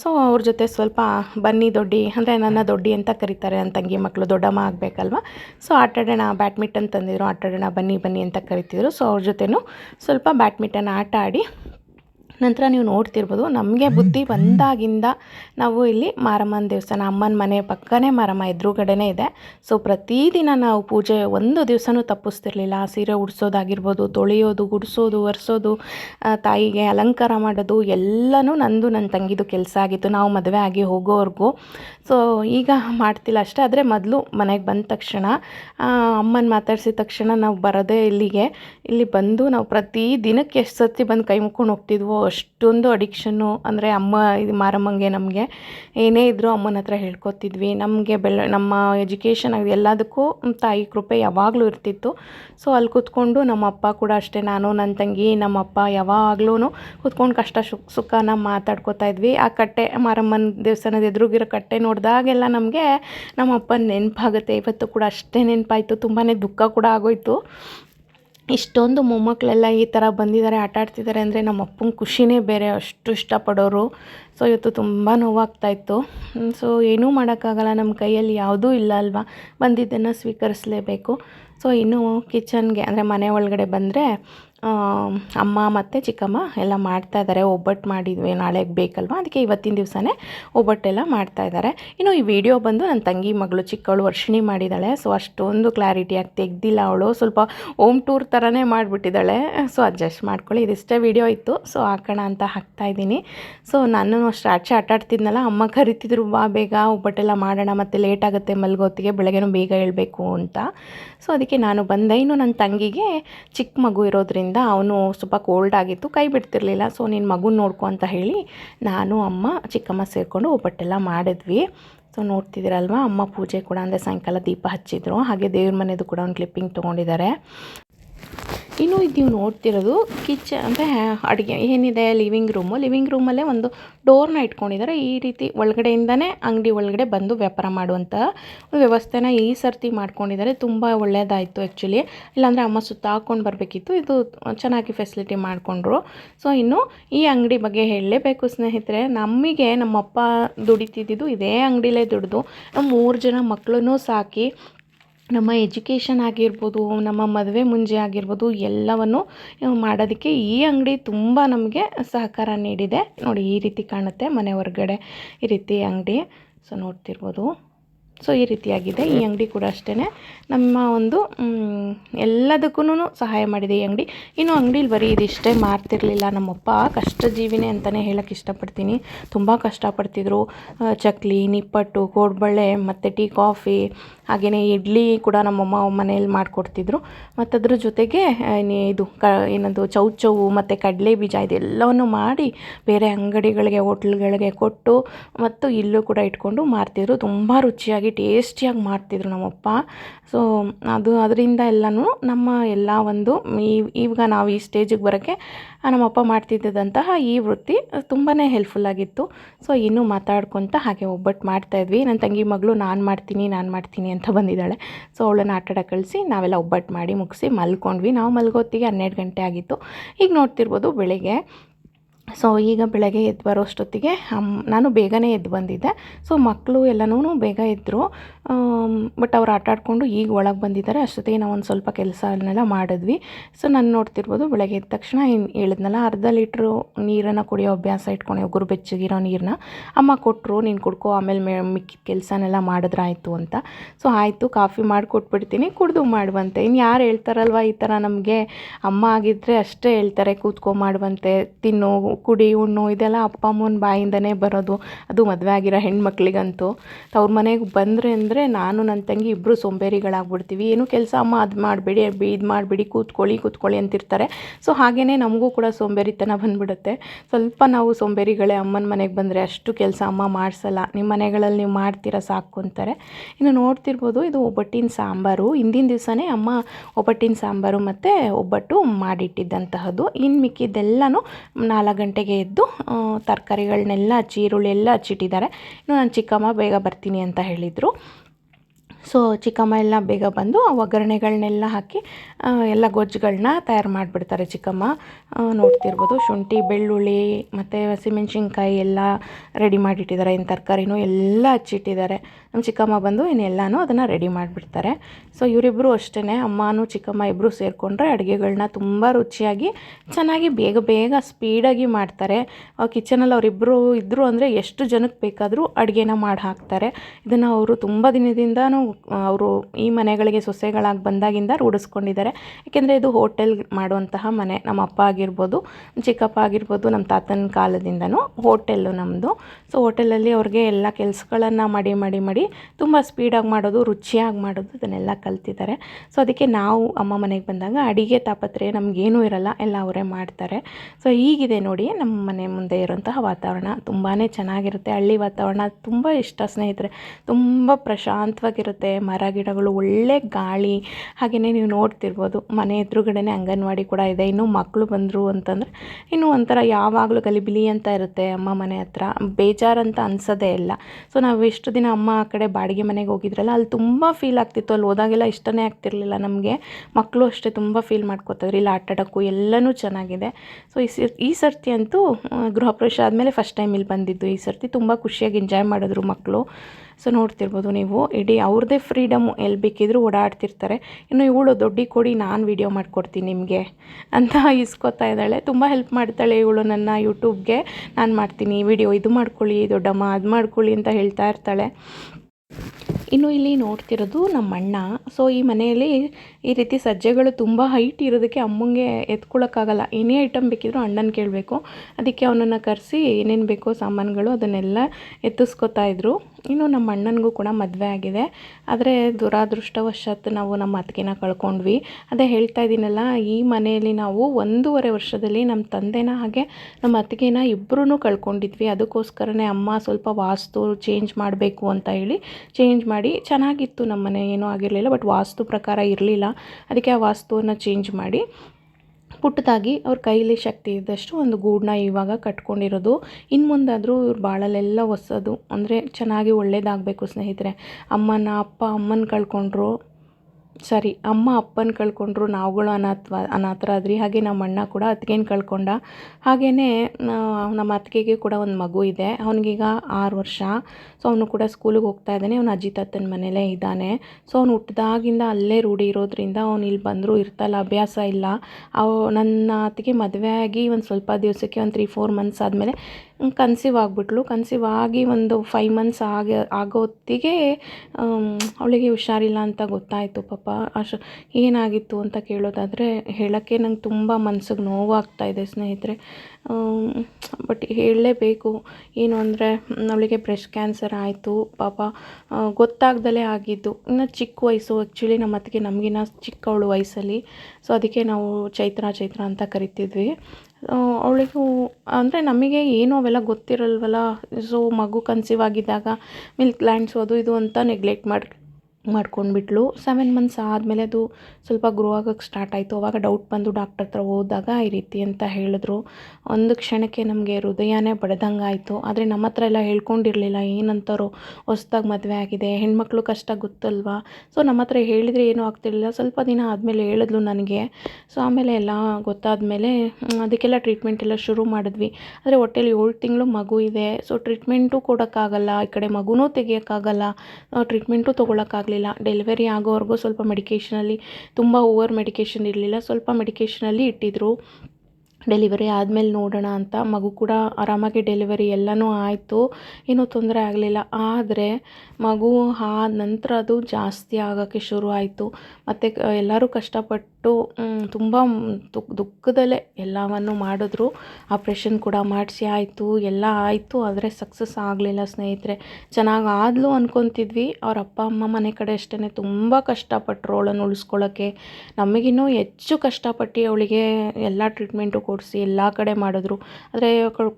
ಸೊ ಅವ್ರ ಜೊತೆ ಸ್ವಲ್ಪ ಬನ್ನಿ, ದೊಡ್ಡಿ ಅಂದರೆ ನನ್ನ ದೊಡ್ಡಿ ಅಂತ ಕರೀತಾರೆ ನನ್ನ ತಂಗಿ ಮಕ್ಕಳು ದೊಡ್ಡಮ್ಮ ಆಗಬೇಕಲ್ವ? ಸೊ ಆಟಾಡೋಣ ಬ್ಯಾಡ್ಮಿಂಟನ್ ತಂದಿದ್ರು ಆಟಾಡೋಣ ಬನ್ನಿ ಬನ್ನಿ ಅಂತ ಕರಿತಿದ್ರು. ಸೊ ಅವ್ರ ಜೊತೆನೂ ಸ್ವಲ್ಪ ಬ್ಯಾಡ್ಮಿಂಟನ್ ಆಟ ಆಡಿ ನಂತರ ನೀವು ನೋಡ್ತಿರ್ಬೋದು, ನಮಗೆ ಬುದ್ಧಿ ಬಂದಾಗಿಂದ ನಾವು ಇಲ್ಲಿ ಮಾರಮ್ಮನ ದೇವಸ್ಥಾನ, ಅಮ್ಮನ ಮನೆ ಪಕ್ಕನೇ ಮಾರಮ್ಮ ಎದುರುಗಡೆನೇ ಇದೆ. ಸೊ ಪ್ರತಿದಿನ ನಾವು ಪೂಜೆ ಒಂದು ದಿವಸನೂ ತಪ್ಪಿಸ್ತಿರ್ಲಿಲ್ಲ. ಸೀರೆ ಉಡಿಸೋದಾಗಿರ್ಬೋದು, ತೊಳೆಯೋದು, ಗುಡಿಸೋದು, ಒರೆಸೋದು ತಾಯಿಗೆ ಅಲಂಕಾರ ಮಾಡೋದು, ಎಲ್ಲನೂ ನಂದು ನನ್ನ ತಂಗಿದು ಕೆಲಸ ಆಗಿತ್ತು. ನಾವು ಮದುವೆ ಆಗಿ ಹೋಗೋವರೆಗೂ. ಸೊ ಈಗ ಮಾಡ್ತಿಲ್ಲ ಅಷ್ಟೇ, ಆದರೆ ಮೊದಲು ಮನೆಗೆ ಬಂದ ತಕ್ಷಣ ಅಮ್ಮನ ಮಾತಾಡಿಸಿದ ತಕ್ಷಣ ನಾವು ಬರೋದೇ ಇಲ್ಲಿಗೆ, ಇಲ್ಲಿ ಬಂದು ನಾವು ಪ್ರತಿ ದಿನಕ್ಕೆ ಎಷ್ಟು ಸತಿ ಬಂದು ಕೈ ಮುಕ್ಕೊಂಡು ಹೋಗ್ತಿದ್ವೋ ಅಷ್ಟೊಂದು ಅಡಿಕ್ಷನ್ನು ಅಂದರೆ ಅಮ್ಮ, ಇದು ಮಾರಮ್ಮಂಗೆ ನಮಗೆ ಏನೇ ಇದ್ದರೂ ಅಮ್ಮನ ಹತ್ರ ಹೇಳ್ಕೊತಿದ್ವಿ. ನಮಗೆ ಬೆಳ, ನಮ್ಮ ಎಜುಕೇಷನ್ ಆಗಿ ಎಲ್ಲದಕ್ಕೂ ತಾಯಿ ಕೃಪೆ ಯಾವಾಗಲೂ ಇರ್ತಿತ್ತು. ಸೊ ಅಲ್ಲಿ ಕೂತ್ಕೊಂಡು ನಮ್ಮ ಅಪ್ಪ ಕೂಡ ಅಷ್ಟೇ, ನಾನು ನನ್ನ ತಂಗಿ ನಮ್ಮ ಅಪ್ಪ ಯಾವಾಗಲೂ ಕೂತ್ಕೊಂಡು ಕಷ್ಟ ಸುಖ, ಸುಖನ ಮಾತಾಡ್ಕೊತಾ ಇದ್ವಿ. ಆ ಕಟ್ಟೆ, ಮಾರಮ್ಮನ ದೇವಸ್ಥಾನದ ಎದುರುಗಿರೋ ಕಟ್ಟೆ ನೋಡಿದಾಗೆಲ್ಲ ನಮಗೆ ನಮ್ಮ ಅಪ್ಪನ ನೆನಪಾಗುತ್ತೆ. ಇವತ್ತು ಕೂಡ ಅಷ್ಟೇ ನೆನಪಾಯಿತು. ತುಂಬಾ ದುಃಖ ಕೂಡ ಆಗೋಯ್ತು. ಇಷ್ಟೊಂದು ಮೊಮ್ಮಕ್ಕಳೆಲ್ಲ ಈ ಥರ ಬಂದಿದ್ದಾರೆ, ಆಟ ಆಡ್ತಿದ್ದಾರೆ ಅಂದರೆ ನಮ್ಮ ಅಪ್ಪನ ಖುಷಿನೇ ಬೇರೆ, ಅಷ್ಟು ಇಷ್ಟಪಡೋರು. ಸೊ ಇವತ್ತು ತುಂಬ ನೋವಾಗ್ತಾಯಿತ್ತು ಸೊ ಏನೂ ಮಾಡೋಕ್ಕಾಗಲ್ಲ, ನಮ್ಮ ಕೈಯಲ್ಲಿ ಯಾವುದೂ ಇಲ್ಲ ಅಲ್ವಾ? ಬಂದಿದ್ದನ್ನು ಸ್ವೀಕರಿಸಲೇಬೇಕು. ಸೊ ಇನ್ನೂ ಕಿಚನ್ಗೆ ಅಂದರೆ ಮನೆ ಒಳಗಡೆ ಬಂದರೆ ಅಮ್ಮ ಮತ್ತು ಚಿಕ್ಕಮ್ಮ ಎಲ್ಲ ಮಾಡ್ತಾ ಇದ್ದಾರೆ ಒಬ್ಬಟ್ಟು ಮಾಡಿದ್ವಿ, ನಾಳೆಗೆ ಬೇಕಲ್ವ? ಅದಕ್ಕೆ ಇವತ್ತಿನ ದಿವಸನೇ ಒಬ್ಬಟ್ಟೆಲ್ಲ ಮಾಡ್ತಾ ಇದ್ದಾರೆ ಇನ್ನು ಈ ವಿಡಿಯೋ ಬಂದು ನನ್ನ ತಂಗಿ ಮಗಳು ಚಿಕ್ಕವಳು ವರ್ಷಿಣಿ ಮಾಡಿದ್ದಾಳೆ ಸೊ ಅಷ್ಟೊಂದು ಕ್ಲಾರಿಟಿಯಾಗಿ ತೆಗ್ದಿಲ್ಲ ಅವಳು. ಸ್ವಲ್ಪ ಹೋಮ್ ಟೂರ್ ಥರನೇ ಮಾಡಿಬಿಟ್ಟಿದ್ದಾಳೆ ಸೊ ಅಡ್ಜಸ್ಟ್ ಮಾಡ್ಕೊಳ್ಳಿ. ಇದಿಷ್ಟೇ ವಿಡಿಯೋ ಇತ್ತು. ಸೊ ಹಾಕೋಣ ಅಂತ ಹಾಕ್ತಾ ಇದ್ದೀನಿ. ಸೊ ನಾನು ಅಷ್ಟು ಆಚೆ ಆಟಾಡ್ತಿದ್ನಲ್ಲ ಅಮ್ಮ ಕರಿತಿದ್ರು, ಬಾ ಬೇಗ, ಒಬ್ಬಟ್ಟೆಲ್ಲ ಮಾಡೋಣ, ಮತ್ತು ಲೇಟ್ ಆಗುತ್ತೆ ಮಲ್ಗೋತ್ತಿಗೆ ಬೆಳಗ್ಗೆನೂ ಬೇಗ ಹೇಳಬೇಕು ಅಂತ. ಸೊ ಅದಕ್ಕೆ ನಾನು ಬಂದೆ. ಇನ್ನು ನನ್ನ ತಂಗಿಗೆ ಚಿಕ್ಕ ಮಗು ಇರೋದ್ರಿಂದ ಅವನು ಸ್ವಲ್ಪ ಕೋಲ್ಡ್ ಆಗಿತ್ತು, ಕೈ ಬಿಡ್ತಿರ್ಲಿಲ್ಲ. ಸೊ ನಿನ್ನ ಮಗು ನೋಡ್ಕೊ ಅಂತ ಹೇಳಿ ನಾನು, ಅಮ್ಮ, ಚಿಕ್ಕಮ್ಮ ಸೇರಿಕೊಂಡು ಒಬ್ಬಟ್ಟೆಲ್ಲ ಮಾಡಿದ್ವಿ. ಸೊ ನೋಡ್ತಿದ್ದೀರಲ್ವ, ಅಮ್ಮ ಪೂಜೆ ಕೂಡ ಅಂದರೆ ಸಾಯಂಕಾಲ ದೀಪ ಹಚ್ಚಿದ್ರು. ಹಾಗೆ ದೇವ್ರ ಮನೆಯದು ಕೂಡ ಒಂದು ಕ್ಲಿಪ್ಪಿಂಗ್ ತೊಗೊಂಡಿದ್ದಾರೆ. ಇನ್ನು ಇದು ನೀವು ನೋಡ್ತಿರೋದು ಕಿಚನ್ ಅಂದರೆ ಅಡುಗೆ ಏನಿದೆ ಲಿವಿಂಗ್ ರೂಮು ಲಿವಿಂಗ್ ರೂಮಲ್ಲೇ ಒಂದು ಡೋರ್ನ ಇಟ್ಕೊಂಡಿದ್ದಾರೆ. ಈ ರೀತಿ ಒಳಗಡೆಯಿಂದನೇ ಅಂಗಡಿ ಒಳಗಡೆ ಬಂದು ವ್ಯಾಪಾರ ಮಾಡುವಂಥ ವ್ಯವಸ್ಥೆನ ಈ ಸರ್ತಿ ಮಾಡ್ಕೊಂಡಿದ್ದಾರೆ. ತುಂಬ ಒಳ್ಳೆಯದಾಯಿತು ಆ್ಯಕ್ಚುಲಿ ಇಲ್ಲಾಂದರೆ ಅಮ್ಮ ಸುತ್ತ ಹಾಕ್ಕೊಂಡು ಬರಬೇಕಿತ್ತು. ಇದು ಚೆನ್ನಾಗಿ ಫೆಸಿಲಿಟಿ ಮಾಡಿಕೊಂಡ್ರು. ಸೊ ಇನ್ನು ಈ ಅಂಗಡಿ ಬಗ್ಗೆ ಹೇಳಲೇಬೇಕು ಸ್ನೇಹಿತರೆ. ನಮಗೆ ನಮ್ಮಪ್ಪ ದುಡಿತಿದ್ದಿದ್ದು ಇದೇ ಅಂಗಡಿಲೇ ದುಡಿದು. ಮೂರು ಜನ ಮಕ್ಕಳನ್ನೂ ಸಾಕಿ ನಮ್ಮ ಎಜುಕೇಷನ್ ಆಗಿರ್ಬೋದು, ನಮ್ಮ ಮದುವೆ ಮುಂಜಿ ಆಗಿರ್ಬೋದು, ಎಲ್ಲವನ್ನು ಮಾಡೋದಕ್ಕೆ ಈ ಅಂಗಡಿ ತುಂಬ ನಮಗೆ ಸಹಕಾರ ನೀಡಿದೆ. ನೋಡಿ ಈ ರೀತಿ ಕಾಣುತ್ತೆ ಮನೆ ಹೊರಗಡೆ ಈ ರೀತಿ ಅಂಗಡಿ. ಸೊ ನೋಡ್ತಿರ್ಬೋದು. ಸೊ ಈ ರೀತಿಯಾಗಿದೆ. ಈ ಅಂಗಡಿ ಕೂಡ ಅಷ್ಟೇ ನಮ್ಮ ಒಂದು ಎಲ್ಲದಕ್ಕೂ ಸಹಾಯ ಮಾಡಿದೆ ಈ ಅಂಗಡಿ. ಇನ್ನು ಅಂಗಡೀಲಿ ಬರೀ ಇದಿಷ್ಟೇ ಮಾರ್ತಿರಲಿಲ್ಲ. ನಮ್ಮಪ್ಪ ಕಷ್ಟಜೀವಿನೇ ಅಂತಲೇ ಹೇಳೋಕ್ಕೆ ಇಷ್ಟಪಡ್ತೀನಿ. ತುಂಬ ಕಷ್ಟಪಡ್ತಿದ್ರು. ಚಕ್ಲಿ, ನಿಪ್ಪಟ್ಟು, ಕೋಡ್ಬಳೆ, ಮತ್ತು ಟೀ, ಕಾಫಿ ಹಾಗೆಯೇ ಇಡ್ಲಿ ಕೂಡ ನಮ್ಮಮ್ಮ ಮನೆಯಲ್ಲಿ ಮಾಡಿಕೊಡ್ತಿದ್ರು. ಮತ್ತು ಅದ್ರ ಜೊತೆಗೆ ಇದು ಕ, ಏನದು ಚೌಚೌವು ಮತ್ತು ಕಡಲೆ ಬೀಜ ಇದೆಲ್ಲವನ್ನು ಮಾಡಿ ಬೇರೆ ಅಂಗಡಿಗಳಿಗೆ, ಹೋಟ್ಲ್ಗಳಿಗೆ ಕೊಟ್ಟು, ಮತ್ತು ಇಲ್ಲೂ ಕೂಡ ಇಟ್ಕೊಂಡು ಮಾರ್ತಿದ್ರು. ತುಂಬ ರುಚಿಯಾಗಿ ಟೇಸ್ಟಿಯಾಗಿ ಮಾಡ್ತಿದ್ರು ನಮ್ಮಪ್ಪ. ಸೊ ಅದು ಅದರಿಂದ ಎಲ್ಲನೂ ನಮ್ಮ ಎಲ್ಲ ಒಂದು ಈಗ ನಾವು ಈ ಸ್ಟೇಜಿಗೆ ಬರೋಕ್ಕೆ ನಮ್ಮಪ್ಪ ಮಾಡ್ತಿದ್ದಂತಹ ಈ ವೃತ್ತಿ ತುಂಬಾ ಹೆಲ್ಪ್ಫುಲ್ ಆಗಿತ್ತು. ಸೊ ಇನ್ನೂ ಮಾತಾಡ್ಕೊತ ಹಾಗೆ ಒಬ್ಬಟ್ಟು ಮಾಡ್ತಾಯಿದ್ವಿ ನನ್ನ ತಂಗಿ ಮಗಳು, ನಾನು ಮಾಡ್ತೀನಿ ನಾನು ಮಾಡ್ತೀನಿ ಅಂತ ಬಂದಿದ್ದಾಳೆ. ಸೊ ಅವಳನ್ನು ಆಟಾಡಕ್ಕೆ ಕಳಿಸಿ ನಾವೆಲ್ಲ ಒಬ್ಬಟ್ಟು ಮಾಡಿ ಮುಗಿಸಿ ಮಲ್ಕೊಂಡ್ವಿ. ನಾವು ಮಲ್ಗೋತ್ತಿಗೆ ಹನ್ನೆರಡು ಗಂಟೆ ಆಗಿತ್ತು. ಈಗ ನೋಡ್ತಿರ್ಬೋದು ಬೆಳಿಗ್ಗೆ. ಸೊ ಈಗ ಬೆಳಗ್ಗೆ ಎದ್ದು ಬರೋಷ್ಟೊತ್ತಿಗೆ ನಾನು ಬೇಗನೆ ಎದ್ದು ಬಂದಿದ್ದೆ. ಸೊ ಮಕ್ಕಳು ಎಲ್ಲನೂ ಬೇಗ ಎದ್ದರು ಬಟ್ ಅವ್ರು ಆಟ ಆಡಿಕೊಂಡು ಈಗ ಒಳಗೆ ಬಂದಿದ್ದಾರೆ. ಅಷ್ಟೊತ್ತಿಗೆ ನಾವು ಒಂದು ಸ್ವಲ್ಪ ಕೆಲಸನೆಲ್ಲ ಮಾಡಿದ್ವಿ. ಸೊ ನಾನು ನೋಡ್ತಿರ್ಬೋದು, ಬೆಳಗ್ಗೆ ಎದ್ದ ತಕ್ಷಣ ಇನ್ನು ಹೇಳಿದ್ನಲ್ಲ, ಅರ್ಧ ಲೀಟ್ರು ನೀರನ್ನು ಕುಡಿಯೋ ಅಭ್ಯಾಸ ಇಟ್ಕೊಂಡು ಒಬ್ಬರು ಬೆಚ್ಚಗಿರೋ ನೀರನ್ನ ಅಮ್ಮ ಕೊಟ್ಟರು ನೀನು ಕುಡ್ಕೋ, ಆಮೇಲೆ ಮೇ ಮಿಕ್ಕಿದ ಕೆಲಸನೆಲ್ಲ ಮಾಡಿದ್ರಾಯಿತು ಅಂತ. ಸೊ ಆಯಿತು, ಕಾಫಿ ಮಾಡಿ ಕೊಟ್ಬಿಡ್ತೀನಿ, ಕುಡಿದು ಮಾಡುವಂತೆ. ಇನ್ನು ಯಾರು ಹೇಳ್ತಾರಲ್ವ ಈ ಥರ ನಮಗೆ? ಅಮ್ಮ ಆಗಿದ್ದರೆ ಅಷ್ಟೇ ಹೇಳ್ತಾರೆ, ಕೂತ್ಕೊ ಮಾಡುವಂತೆ, ತಿನ್ನು ಕುಡಿ, ಉಣ್ಣು, ಇದೆಲ್ಲ ಅಪ್ಪ ಅಮ್ಮನ ಬಾಯಿಂದನೇ ಬರೋದು. ಅದು ಮದುವೆ ಆಗಿರೋ ಹೆಣ್ಮಕ್ಳಿಗಂತೂ. ತವ್ರ ಮನೆಗೆ ಬಂದರೆ ಅಂದರೆ ನಾನು ನನ್ನ ತಂಗಿ ಇಬ್ಬರು ಸೋಂಬೇರಿಗಳಾಗ್ಬಿಡ್ತೀವಿ. ಏನು ಕೆಲಸ ಅಮ್ಮ ಅದು ಮಾಡಬೇಡಿ ಇದು ಮಾಡಬೇಡಿ, ಕೂತ್ಕೊಳ್ಳಿ ಕೂತ್ಕೊಳ್ಳಿ ಅಂತಿರ್ತಾರೆ. ಸೊ ಹಾಗೇ ನಮಗೂ ಕೂಡ ಸೋಂಬೇರಿತನ ಬಂದುಬಿಡುತ್ತೆ. ಸ್ವಲ್ಪ ನಾವು ಸೋಂಬೇರಿಗಳೇ ಅಮ್ಮನ ಮನೆಗೆ ಬಂದರೆ ಅಷ್ಟು ಕೆಲಸ ಅಮ್ಮ ಮಾಡಿಸಲ್ಲ. ನಿಮ್ಮ ಮನೆಗಳಲ್ಲಿ ನೀವು ಮಾಡ್ತೀರಾ ಸಾಕು ಅಂತಾರೆ. ಇನ್ನು ನೋಡ್ತಿರ್ಬೋದು, ಇದು ಒಬ್ಬಟ್ಟಿನ ಸಾಂಬಾರು. ಹಿಂದಿನ ದಿವಸನೇ ಅಮ್ಮ ಒಬ್ಬಟ್ಟಿನ ಸಾಂಬಾರು ಮತ್ತು ಒಬ್ಬಟ್ಟು ಮಾಡಿಟ್ಟಿದ್ದಂತಹದ್ದು. ಇನ್ನು ಮಿಕ್ಕಿದ್ದೆಲ್ಲನೂ ನಾಲ್ಕು ಗಂಟೆಗೆ ಎದ್ದು ತರಕಾರಿಗಳನ್ನೆಲ್ಲ ಹಚ್ಚಿ ಈರುಳ್ಳಿ ಎಲ್ಲ ಹಚ್ಚಿಟ್ಟಿದ್ದಾರೆ. ಇನ್ನು ನನ್ನ ಚಿಕ್ಕಮ್ಮ ಬೇಗ ಬರ್ತೀನಿ ಅಂತ ಹೇಳಿದರು. ಸೊ ಚಿಕ್ಕಮ್ಮ ಎಲ್ಲ ಬೇಗ ಬಂದು ಒಗ್ಗರಣೆಗಳನ್ನೆಲ್ಲ ಹಾಕಿ ಎಲ್ಲ ಗೊಜ್ಜುಗಳನ್ನ ತಯಾರು ಮಾಡಿಬಿಡ್ತಾರೆ ಚಿಕ್ಕಮ್ಮ. ನೋಡ್ತಿರ್ಬೋದು, ಶುಂಠಿ, ಬೆಳ್ಳುಳ್ಳಿ, ಮತ್ತು ಹಸಿಮೆಣ್ಸಿನ್ಕಾಯಿ ಎಲ್ಲ ರೆಡಿ ಮಾಡಿಟ್ಟಿದ್ದಾರೆ. ಇನ್ನು ತರಕಾರಿನೂ ಎಲ್ಲ ಹಚ್ಚಿಟ್ಟಿದ್ದಾರೆ. ನಮ್ಮ ಚಿಕ್ಕಮ್ಮ ಬಂದು ಇನ್ನೆಲ್ಲನೂ ಅದನ್ನು ರೆಡಿ ಮಾಡಿಬಿಡ್ತಾರೆ. ಸೊ ಇವರಿಬ್ಬರು ಅಷ್ಟೇ ಅಮ್ಮನೂ ಚಿಕ್ಕಮ್ಮ ಇಬ್ಬರು ಸೇರಿಕೊಂಡ್ರೆ ಅಡುಗೆಗಳನ್ನ ತುಂಬ ರುಚಿಯಾಗಿ, ಚೆನ್ನಾಗಿ ಬೇಗ ಬೇಗ ಸ್ಪೀಡಾಗಿ ಮಾಡ್ತಾರೆ. ಕಿಚನಲ್ಲಿ ಅವರಿಬ್ಬರು ಇದ್ದರು ಅಂದರೆ ಎಷ್ಟು ಜನಕ್ಕೆ ಬೇಕಾದರೂ ಅಡುಗೆನ ಮಾಡಿ ಹಾಕ್ತಾರೆ. ಇದನ್ನು ಅವರು ತುಂಬ ದಿನದಿಂದನೂ ಅವರು ಈ ಮನೆಗಳಿಗೆ ಸೊಸೆಗಳಾಗಿ ಬಂದಾಗಿಂದ ರೂಢಿಸ್ಕೊಂಡಿದ್ದಾರೆ. ಯಾಕೆಂದರೆ ಇದು ಹೋಟೆಲ್ ಮಾಡುವಂತಹ ಮನೆ, ನಮ್ಮ ಅಪ್ಪ ಆಗಿರ್ಬೋದು, ಚಿಕ್ಕಪ್ಪ ಆಗಿರ್ಬೋದು, ನಮ್ಮ ತಾತನ ಕಾಲದಿಂದನೂ ಹೋಟೆಲ್ಲು ನಮ್ಮದು. ಸೊ ಹೋಟೆಲಲ್ಲಿ ಅವ್ರಿಗೆ ಎಲ್ಲ ಕೆಲಸಗಳನ್ನು ಮಾಡಿ ಮಾಡಿ ಮಾಡಿ ತುಂಬ ಸ್ಪೀಡಾಗಿ ಮಾಡೋದು, ರುಚಿಯಾಗಿ ಮಾಡೋದು ಇದನ್ನೆಲ್ಲ ಕಲ್ತಿದ್ದಾರೆ. ಸೊ ಅದಕ್ಕೆ ನಾವು ಅಮ್ಮ ಮನೆಗೆ ಬಂದಾಗ ಅಡಿಗೆ ತಾಪತ್ರೆ ನಮಗೇನೂ ಇರಲ್ಲ, ಎಲ್ಲ ಅವರೇ ಮಾಡ್ತಾರೆ. ಸೊ ಈಗಿದೆ ನೋಡಿ ನಮ್ಮ ಮನೆ ಮುಂದೆ ಇರೋಂತಹ ವಾತಾವರಣ. ತುಂಬಾ ಚೆನ್ನಾಗಿರುತ್ತೆ. ಹಳ್ಳಿ ವಾತಾವರಣ ತುಂಬ ಇಷ್ಟ ಸ್ನೇಹಿತರೆ. ತುಂಬ ಪ್ರಶಾಂತವಾಗಿರುತ್ತೆ. ಮರ ಗಿಡಗಳು, ಒಳ್ಳೆ ಗಾಳಿ. ಹಾಗೆಯೇ ನೀವು ನೋಡ್ತಿರ್ಬೋದು, ಮನೆ ಎದುರುಗಡೆನೇ ಅಂಗನವಾಡಿ ಕೂಡ ಇದೆ. ಇನ್ನು ಮಕ್ಕಳು ಬಂದರು ಅಂತಂದರೆ ಇನ್ನೂ ಒಂಥರ ಯಾವಾಗಲೂ ಗಲಿಬಿಲಿ ಅಂತ ಇರುತ್ತೆ ಅಮ್ಮ ಮನೆ ಹತ್ರ. ಬೇಜಾರಂತ ಅನ್ಸೋದೇ ಇಲ್ಲ. ಸೊ ನಾವು ಎಷ್ಟು ದಿನ ಅಮ್ಮ ಆ ಕಡೆ ಬಾಡಿಗೆ ಮನೆಗೆ ಹೋಗಿದ್ರಲ್ಲ ಅಲ್ಲಿ ತುಂಬ ಫೀಲ್ ಆಗ್ತಿತ್ತು. ಅಲ್ಲಿ ಹೋದಾಗೆಲ್ಲ ಇಷ್ಟನೇ ಆಗ್ತಿರ್ಲಿಲ್ಲ ನಮಗೆ. ಮಕ್ಕಳು ಅಷ್ಟೇ ತುಂಬ ಫೀಲ್ ಮಾಡ್ಕೋತಾರೆ ಇಲ್ಲಿ ಆಟಾಡೋಕ್ಕೂ ಎಲ್ಲನೂ ಚೆನ್ನಾಗಿದೆ. ಸೊ ಈ ಸರ್ ಈ ಸರ್ತಿ ಅಂತೂ ಆ, ಗೃಹ ಪ್ರವೇಶ ಆದಮೇಲೆ ಫಸ್ಟ್ ಟೈಮ್ ಇಲ್ಲಿ ಬಂದಿದ್ದು. ಈ ಸರ್ತಿ ತುಂಬ ಖುಷಿಯಾಗಿ ಎಂಜಾಯ್ ಮಾಡಿದ್ರು ಮಕ್ಕಳು ಸೊ ನೋಡ್ತಿರ್ಬೋದು ನೀವು. ಇಡೀ ಅವ್ರದ್ದೇ ಫ್ರೀಡಮು ಎಲ್ಲಿ ಬೇಕಿದ್ರೂ ಓಡಾಡ್ತಿರ್ತಾರೆ. ಇನ್ನು ಇವಳು ದೊಡ್ಡಿ ಕೊಡಿ ನಾನು ವೀಡಿಯೋ ಮಾಡಿಕೊಡ್ತೀನಿ ನಿಮಗೆ ಅಂತ ಇಸ್ಕೊತಾ ಇದ್ದಾಳೆ. ತುಂಬ ಹೆಲ್ಪ್ ಮಾಡ್ತಾಳೆ ಇವಳು ನನ್ನ ಯೂಟ್ಯೂಬ್ಗೆ ನಾನು ಮಾಡ್ತೀನಿ ವಿಡಿಯೋ ಇದು ಮಾಡ್ಕೊಳ್ಳಿ ದೊಡ್ಡಮ್ಮ ಅದು ಮಾಡ್ಕೊಳ್ಳಿ ಅಂತ ಹೇಳ್ತಾ ಇರ್ತಾಳೆ. ಇನ್ನು ಇಲ್ಲಿ ನೋಡ್ತಿರೋದು ನಮ್ಮ ಅಣ್ಣ ಸೊ ಈ ಮನೆಯಲ್ಲಿ ಈ ರೀತಿ ಸಜ್ಜೆಗಳು ತುಂಬ ಹೈಟ್ ಇರೋದಕ್ಕೆ ಅಮ್ಮಂಗೆ ಎತ್ಕೊಳ್ಳೋಕ್ಕಾಗಲ್ಲ ಏನೇ ಐಟಮ್ ಬೇಕಿದ್ರೂ ಅಣ್ಣನ ಕೇಳಬೇಕು. ಅದಕ್ಕೆ ಅವನನ್ನು ಕರೆಸಿ ಏನೇನು ಬೇಕೋ ಸಾಮಾನುಗಳು ಅದನ್ನೆಲ್ಲ ಎತ್ತಿಸ್ಕೊತಾ ಇದ್ರು. ಇನ್ನು ನಮ್ಮ ಅಣ್ಣನಿಗೂ ಕೂಡ ಮದುವೆ ಆಗಿದೆ. ಆದರೆ ದುರಾದೃಷ್ಟವಶಾತ್ ನಾವು ನಮ್ಮ ಅತ್ತಿಗೆನ ಕಳ್ಕೊಂಡ್ವಿ. ಅದೇ ಹೇಳ್ತಾ ಇದ್ದೀನಲ್ಲ ಈ ಮನೆಯಲ್ಲಿ ನಾವು ಒಂದೂವರೆ ವರ್ಷದಲ್ಲಿ ನಮ್ಮ ತಂದೆನ ಹಾಗೆ ನಮ್ಮ ಅತ್ತಿಗೆನ ಇಬ್ಬರೂ ಕಳ್ಕೊಂಡಿದ್ವಿ. ಅದಕ್ಕೋಸ್ಕರನೇ ಅಮ್ಮ ಸ್ವಲ್ಪ ವಾಸ್ತು ಚೇಂಜ್ ಮಾಡಬೇಕು ಅಂತ ಹೇಳಿ ಚೇಂಜ್ ಮಾಡಿ ಚೆನ್ನಾಗಿತ್ತು, ನಮ್ಮ ಮನೆ ಏನೂ ಆಗಿರಲಿಲ್ಲ ಬಟ್ ವಾಸ್ತು ಪ್ರಕಾರ ಇರಲಿಲ್ಲ. ಅದಕ್ಕೆ ಆ ವಾಸ್ತುವನ್ನು ಚೇಂಜ್ ಮಾಡಿ ಪುಟ್ಟದಾಗಿ ಅವ್ರ ಕೈಲಿ ಶಕ್ತಿ ಇದ್ದಷ್ಟು ಒಂದು ಗೂಡನ್ನ ಇವಾಗ ಕಟ್ಕೊಂಡಿರೋದು. ಇನ್ನು ಮುಂದಾದರೂ ಇವ್ರ ಬಾಳಲ್ಲೆಲ್ಲ ಹೊಸದು ಅಂದರೆ ಚೆನ್ನಾಗಿ ಒಳ್ಳೇದಾಗಬೇಕು ಸ್ನೇಹಿತರೆ. ಅಮ್ಮನ, ಅಪ್ಪ, ಅಮ್ಮನ ಕಳ್ಕೊಂಡ್ರು. ಸರಿ, ಅಮ್ಮ ಅಪ್ಪನ ಕಳ್ಕೊಂಡ್ರು, ನಾವುಗಳು ಅನಾಥರ ಆದ್ರಿ ಹಾಗೆ ನಮ್ಮ ಅಣ್ಣ ಕೂಡ ಅತ್ತಿಗೆನ ಕಳ್ಕೊಂಡ. ಹಾಗೆಯೇ ನಮ್ಮ ಅತ್ತಿಗೆಗೆ ಕೂಡ ಒಂದು ಮಗು ಇದೆ. ಅವನಿಗೀಗ ಆರು ವರ್ಷ. ಸೊ, ಅವನು ಕೂಡ ಸ್ಕೂಲಿಗೆ ಹೋಗ್ತಾ ಇದ್ದಾನೆ. ಅವ್ನು ಅಜ್ಜಿ ತಾತನ ಮನೇಲೇ ಇದ್ದಾನೆ. ಸೊ, ಅವ್ನು ಹುಟ್ಟಿದಾಗಿಂದ ಅಲ್ಲೇ ರೂಢಿ ಇರೋದ್ರಿಂದ ಅವ್ನು ಇಲ್ಲಿ ಬಂದರೂ ಇರ್ತಲ್ಲ, ಅಭ್ಯಾಸ ಇಲ್ಲ. ಅವು, ನನ್ನ ಅತ್ತಿಗೆ ಮದುವೆ ಆಗಿ ಒಂದು ಸ್ವಲ್ಪ ದಿವಸಕ್ಕೆ ಒಂದು ತ್ರೀ ಫೋರ್ ಮಂತ್ಸ್ ಆದಮೇಲೆ ಕನ್ಸೀವ್ ಆಗಿಬಿಟ್ಲು. ಕನ್ಸೀವ್ ಆಗಿ ಒಂದು ಫೈವ್ ಮಂತ್ಸ್ ಆಗ ಆಗೋ ಹೊತ್ತಿಗೆ ಅವಳಿಗೆ ಹುಷಾರಿಲ್ಲ ಅಂತ ಗೊತ್ತಾಯಿತು ಪಾಪ. ಅಶ್, ಏನಾಗಿತ್ತು ಅಂತ ಕೇಳೋದಾದರೆ ಹೇಳೋಕ್ಕೆ ನಂಗೆ ತುಂಬ ಮನ್ಸಿಗೆ ನೋವಾಗ್ತಾ ಇದೆ ಸ್ನೇಹಿತರೆ. ಬಟ್ ಹೇಳಲೇಬೇಕು. ಏನು ಅಂದರೆ ಅವಳಿಗೆ ಬ್ರೆಸ್ಟ್ ಕ್ಯಾನ್ಸರ್ ಆಯಿತು ಪಾಪ. ಗೊತ್ತಾಗ್ದಲೇ ಆಗಿದ್ದು. ಇನ್ನು ಚಿಕ್ಕ ವಯಸ್ಸು ಆ್ಯಕ್ಚುಲಿ ನಮ್ಮ ಅತ್ತಿಗೆ ನಮಗಿನ್ನ ಚಿಕ್ಕವಳು ವಯಸ್ಸಲ್ಲಿ. ಸೊ ಅದಕ್ಕೆ ನಾವು ಚೈತ್ರ ಚೈತ್ರ ಅಂತ ಕರಿತಿದ್ವಿ. ಅವಳಿಗೂ, ಅಂದರೆ ನಮಗೆ ಏನೂ ಅವೆಲ್ಲ ಗೊತ್ತಿರಲ್ವಲ್ಲ ಸೊ ಮಗು ಕನ್ಸೀವ್ ಆಗಿದ್ದಾಗ ಮಿಲ್ಕ್ ಗ್ಲ್ಯಾಂಡ್ಸು ಅದು ಇದು ಅಂತ ನೆಗ್ಲೆಕ್ಟ್ ಮಾಡಿ ಮಾಡ್ಕೊಂಡ್ಬಿಟ್ಲು. ಸೆವೆನ್ ಮಂತ್ಸ್ ಆದಮೇಲೆ ಅದು ಸ್ವಲ್ಪ ಗ್ರೋ ಆಗೋಕ್ಕೆ ಸ್ಟಾರ್ಟ್ ಆಯಿತು. ಅವಾಗ ಡೌಟ್ ಬಂದು ಡಾಕ್ಟರ್ ಹತ್ರ ಹೋದಾಗ ಈ ರೀತಿ ಅಂತ ಹೇಳಿದ್ರು. ಒಂದು ಕ್ಷಣಕ್ಕೆ ನಮಗೆ ಹೃದಯನೇ ಬಡ್ದಂಗೆ ಆಯಿತು. ಆದರೆ ನಮ್ಮ ಹತ್ರ ಎಲ್ಲ ಹೇಳ್ಕೊಂಡಿರಲಿಲ್ಲ. ಏನಂತಾರೋ ಹೊಸ್ದಾಗಿ ಮದುವೆ ಆಗಿದೆ. ಹೆಣ್ಮಕ್ಳು ಕಷ್ಟ ಗೊತ್ತಲ್ವಾ? ಸೊ ನಮ್ಮ ಹತ್ರ ಹೇಳಿದರೆ ಏನೂ ಆಗ್ತಿರಲಿಲ್ಲ. ಸ್ವಲ್ಪ ದಿನ ಆದಮೇಲೆ ಹೇಳಿದ್ಲು ನನಗೆ. ಸೊ ಆಮೇಲೆ ಎಲ್ಲ ಗೊತ್ತಾದಮೇಲೆ ಅದಕ್ಕೆಲ್ಲ ಟ್ರೀಟ್ಮೆಂಟ್ ಎಲ್ಲ ಶುರು ಮಾಡಿದ್ವಿ. ಆದರೆ ಹೊಟ್ಟೇಲಿ ಏಳು ತಿಂಗಳು ಮಗು ಇದೆ. ಸೊ ಟ್ರೀಟ್ಮೆಂಟು ಕೊಡೋಕ್ಕಾಗಲ್ಲ. ಈ ಕಡೆ ಮಗುನೂ ತೆಗಿಯೋಕ್ಕಾಗಲ್ಲ. ಟ್ರೀಟ್ಮೆಂಟು ತೊಗೊಳಕ್ಕಾಗಲಿಲ್ಲ. ಡೆಲಿವರಿ ಆಗೋವರೆಗೂ ಸ್ವಲ್ಪ ಮೆಡಿಕೇಷನಲ್ಲಿ ತುಂಬ ಓವರ್ ಮೆಡಿಕೇಷನ್ ಇರಲಿಲ್ಲ. ಸ್ವಲ್ಪ ಮೆಡಿಕೇಷನಲ್ಲಿ ಇಟ್ಟಿದ್ರು. ಡೆಲಿವರಿ ಆದಮೇಲೆ ನೋಡೋಣ ಅಂತ. ಮಗು ಕೂಡ ಆರಾಮಾಗಿ ಡೆಲಿವರಿ ಎಲ್ಲನೂ ಆಯಿತು. ಏನೂ ತೊಂದರೆ ಆಗಲಿಲ್ಲ. ಆದರೆ ಮಗು ಆದ ನಂತರ ಅದು ಜಾಸ್ತಿ ಆಗೋಕ್ಕೆ ಶುರು ಆಯಿತು. ಮತ್ತು ಎಲ್ಲರೂ ಕಷ್ಟಪಟ್ಟು ತುಂಬ ದುಃಖ ದುಃಖದಲ್ಲೇ ಎಲ್ಲವನ್ನು ಮಾಡಿದ್ರು. ಆಪ್ರೇಷನ್ ಕೂಡ ಮಾಡಿಸಿ ಆಯಿತು. ಎಲ್ಲ ಆಯಿತು. ಆದರೆ ಸಕ್ಸಸ್ ಆಗಲಿಲ್ಲ ಸ್ನೇಹಿತರೆ. ಚೆನ್ನಾಗಿ ಆದ್ಲು ಅಂದ್ಕೊತಿದ್ವಿ ಅವ್ರ ಅಪ್ಪ, ಅಮ್ಮ ಮನೆ ಕಡೆ ಅಷ್ಟೇ ತುಂಬ ಕಷ್ಟಪಟ್ಟರು ಅವಳನ್ನು ಉಳಿಸ್ಕೊಳ್ಳೋಕ್ಕೆ ನಮಗಿನ್ನೂ ಹೆಚ್ಚು ಕಷ್ಟಪಟ್ಟು ಅವಳಿಗೆ ಎಲ್ಲ ಟ್ರೀಟ್ಮೆಂಟು ಕೊಡಿಸಿ ಎಲ್ಲ ಕಡೆ ಮಾಡಿದ್ರು. ಆದರೆ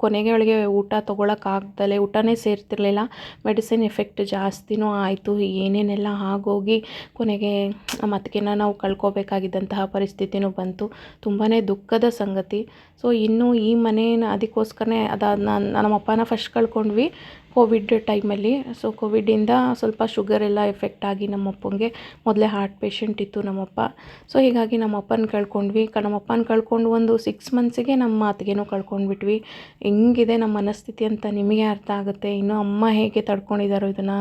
ಕೊನೆಗೆ ಅವಳಿಗೆ ಊಟ ತೊಗೊಳಕ್ಕಾಗ್ದಲೆ ಊಟನೇ ಸೇರ್ತಿರ್ಲಿಲ್ಲ. ಮೆಡಿಸಿನ್ ಎಫೆಕ್ಟ್ ಜಾಸ್ತಿನೂ ಆಯಿತು. ಏನೇನೆಲ್ಲ ಆಗೋಗಿ ಕೊನೆಗೆ ನಮ್ಮ ಅತ್ತಿಗೆನ ನಾವು ಕಳ್ಕೊಬೇಕಾಗಿದ್ದಂತಹ ಪರಿಸ್ಥಿತಿನೂ ಬಂತು. ತುಂಬಾ ದುಃಖದ ಸಂಗತಿ. ಸೊ ಇನ್ನು ಈ ಮನೇನ, ಅದಕ್ಕೋಸ್ಕರನೇ ಅದಾದ ನಾನು ನಮ್ಮ ಅಪ್ಪನ ಫಸ್ಟ್ ಕಳ್ಕೊಂಡ್ವಿ. ಕೋವಿಡ್ ಟೈಮಲ್ಲಿ. ಸೊ ಕೋವಿಡಿಂದ ಸ್ವಲ್ಪ ಶುಗರ್ ಎಲ್ಲ ಎಫೆಕ್ಟ್ ಆಗಿ ನಮ್ಮ ಅಪ್ಪಂಗೆ ಮೊದಲೇ ಹಾರ್ಟ್ ಪೇಷಂಟ್ ಇತ್ತು ನಮ್ಮಪ್ಪ. ಸೊ ಹೀಗಾಗಿ ನಮ್ಮ ಅಪ್ಪನ ಕಳ್ಕೊಂಡ್ವಿ. ಕ, ನಮ್ಮಪ್ಪನ ಕಳ್ಕೊಂಡು ಒಂದು ಸಿಕ್ಸ್ ಮಂತ್ಸಿಗೆ ನಮ್ಮ ಅತ್ತಿಗೆನೂ ಕಳ್ಕೊಂಡ್ಬಿಟ್ವಿ. ಹೆಂಗಿದೆ ನಮ್ಮ ಮನಸ್ಥಿತಿ ಅಂತ ನಿಮಗೆ ಅರ್ಥ ಆಗುತ್ತೆ. ಇನ್ನು ಅಮ್ಮ ಹೇಗೆ ತಡ್ಕೊಂಡಿದ್ದಾರೋ ಇದನ್ನು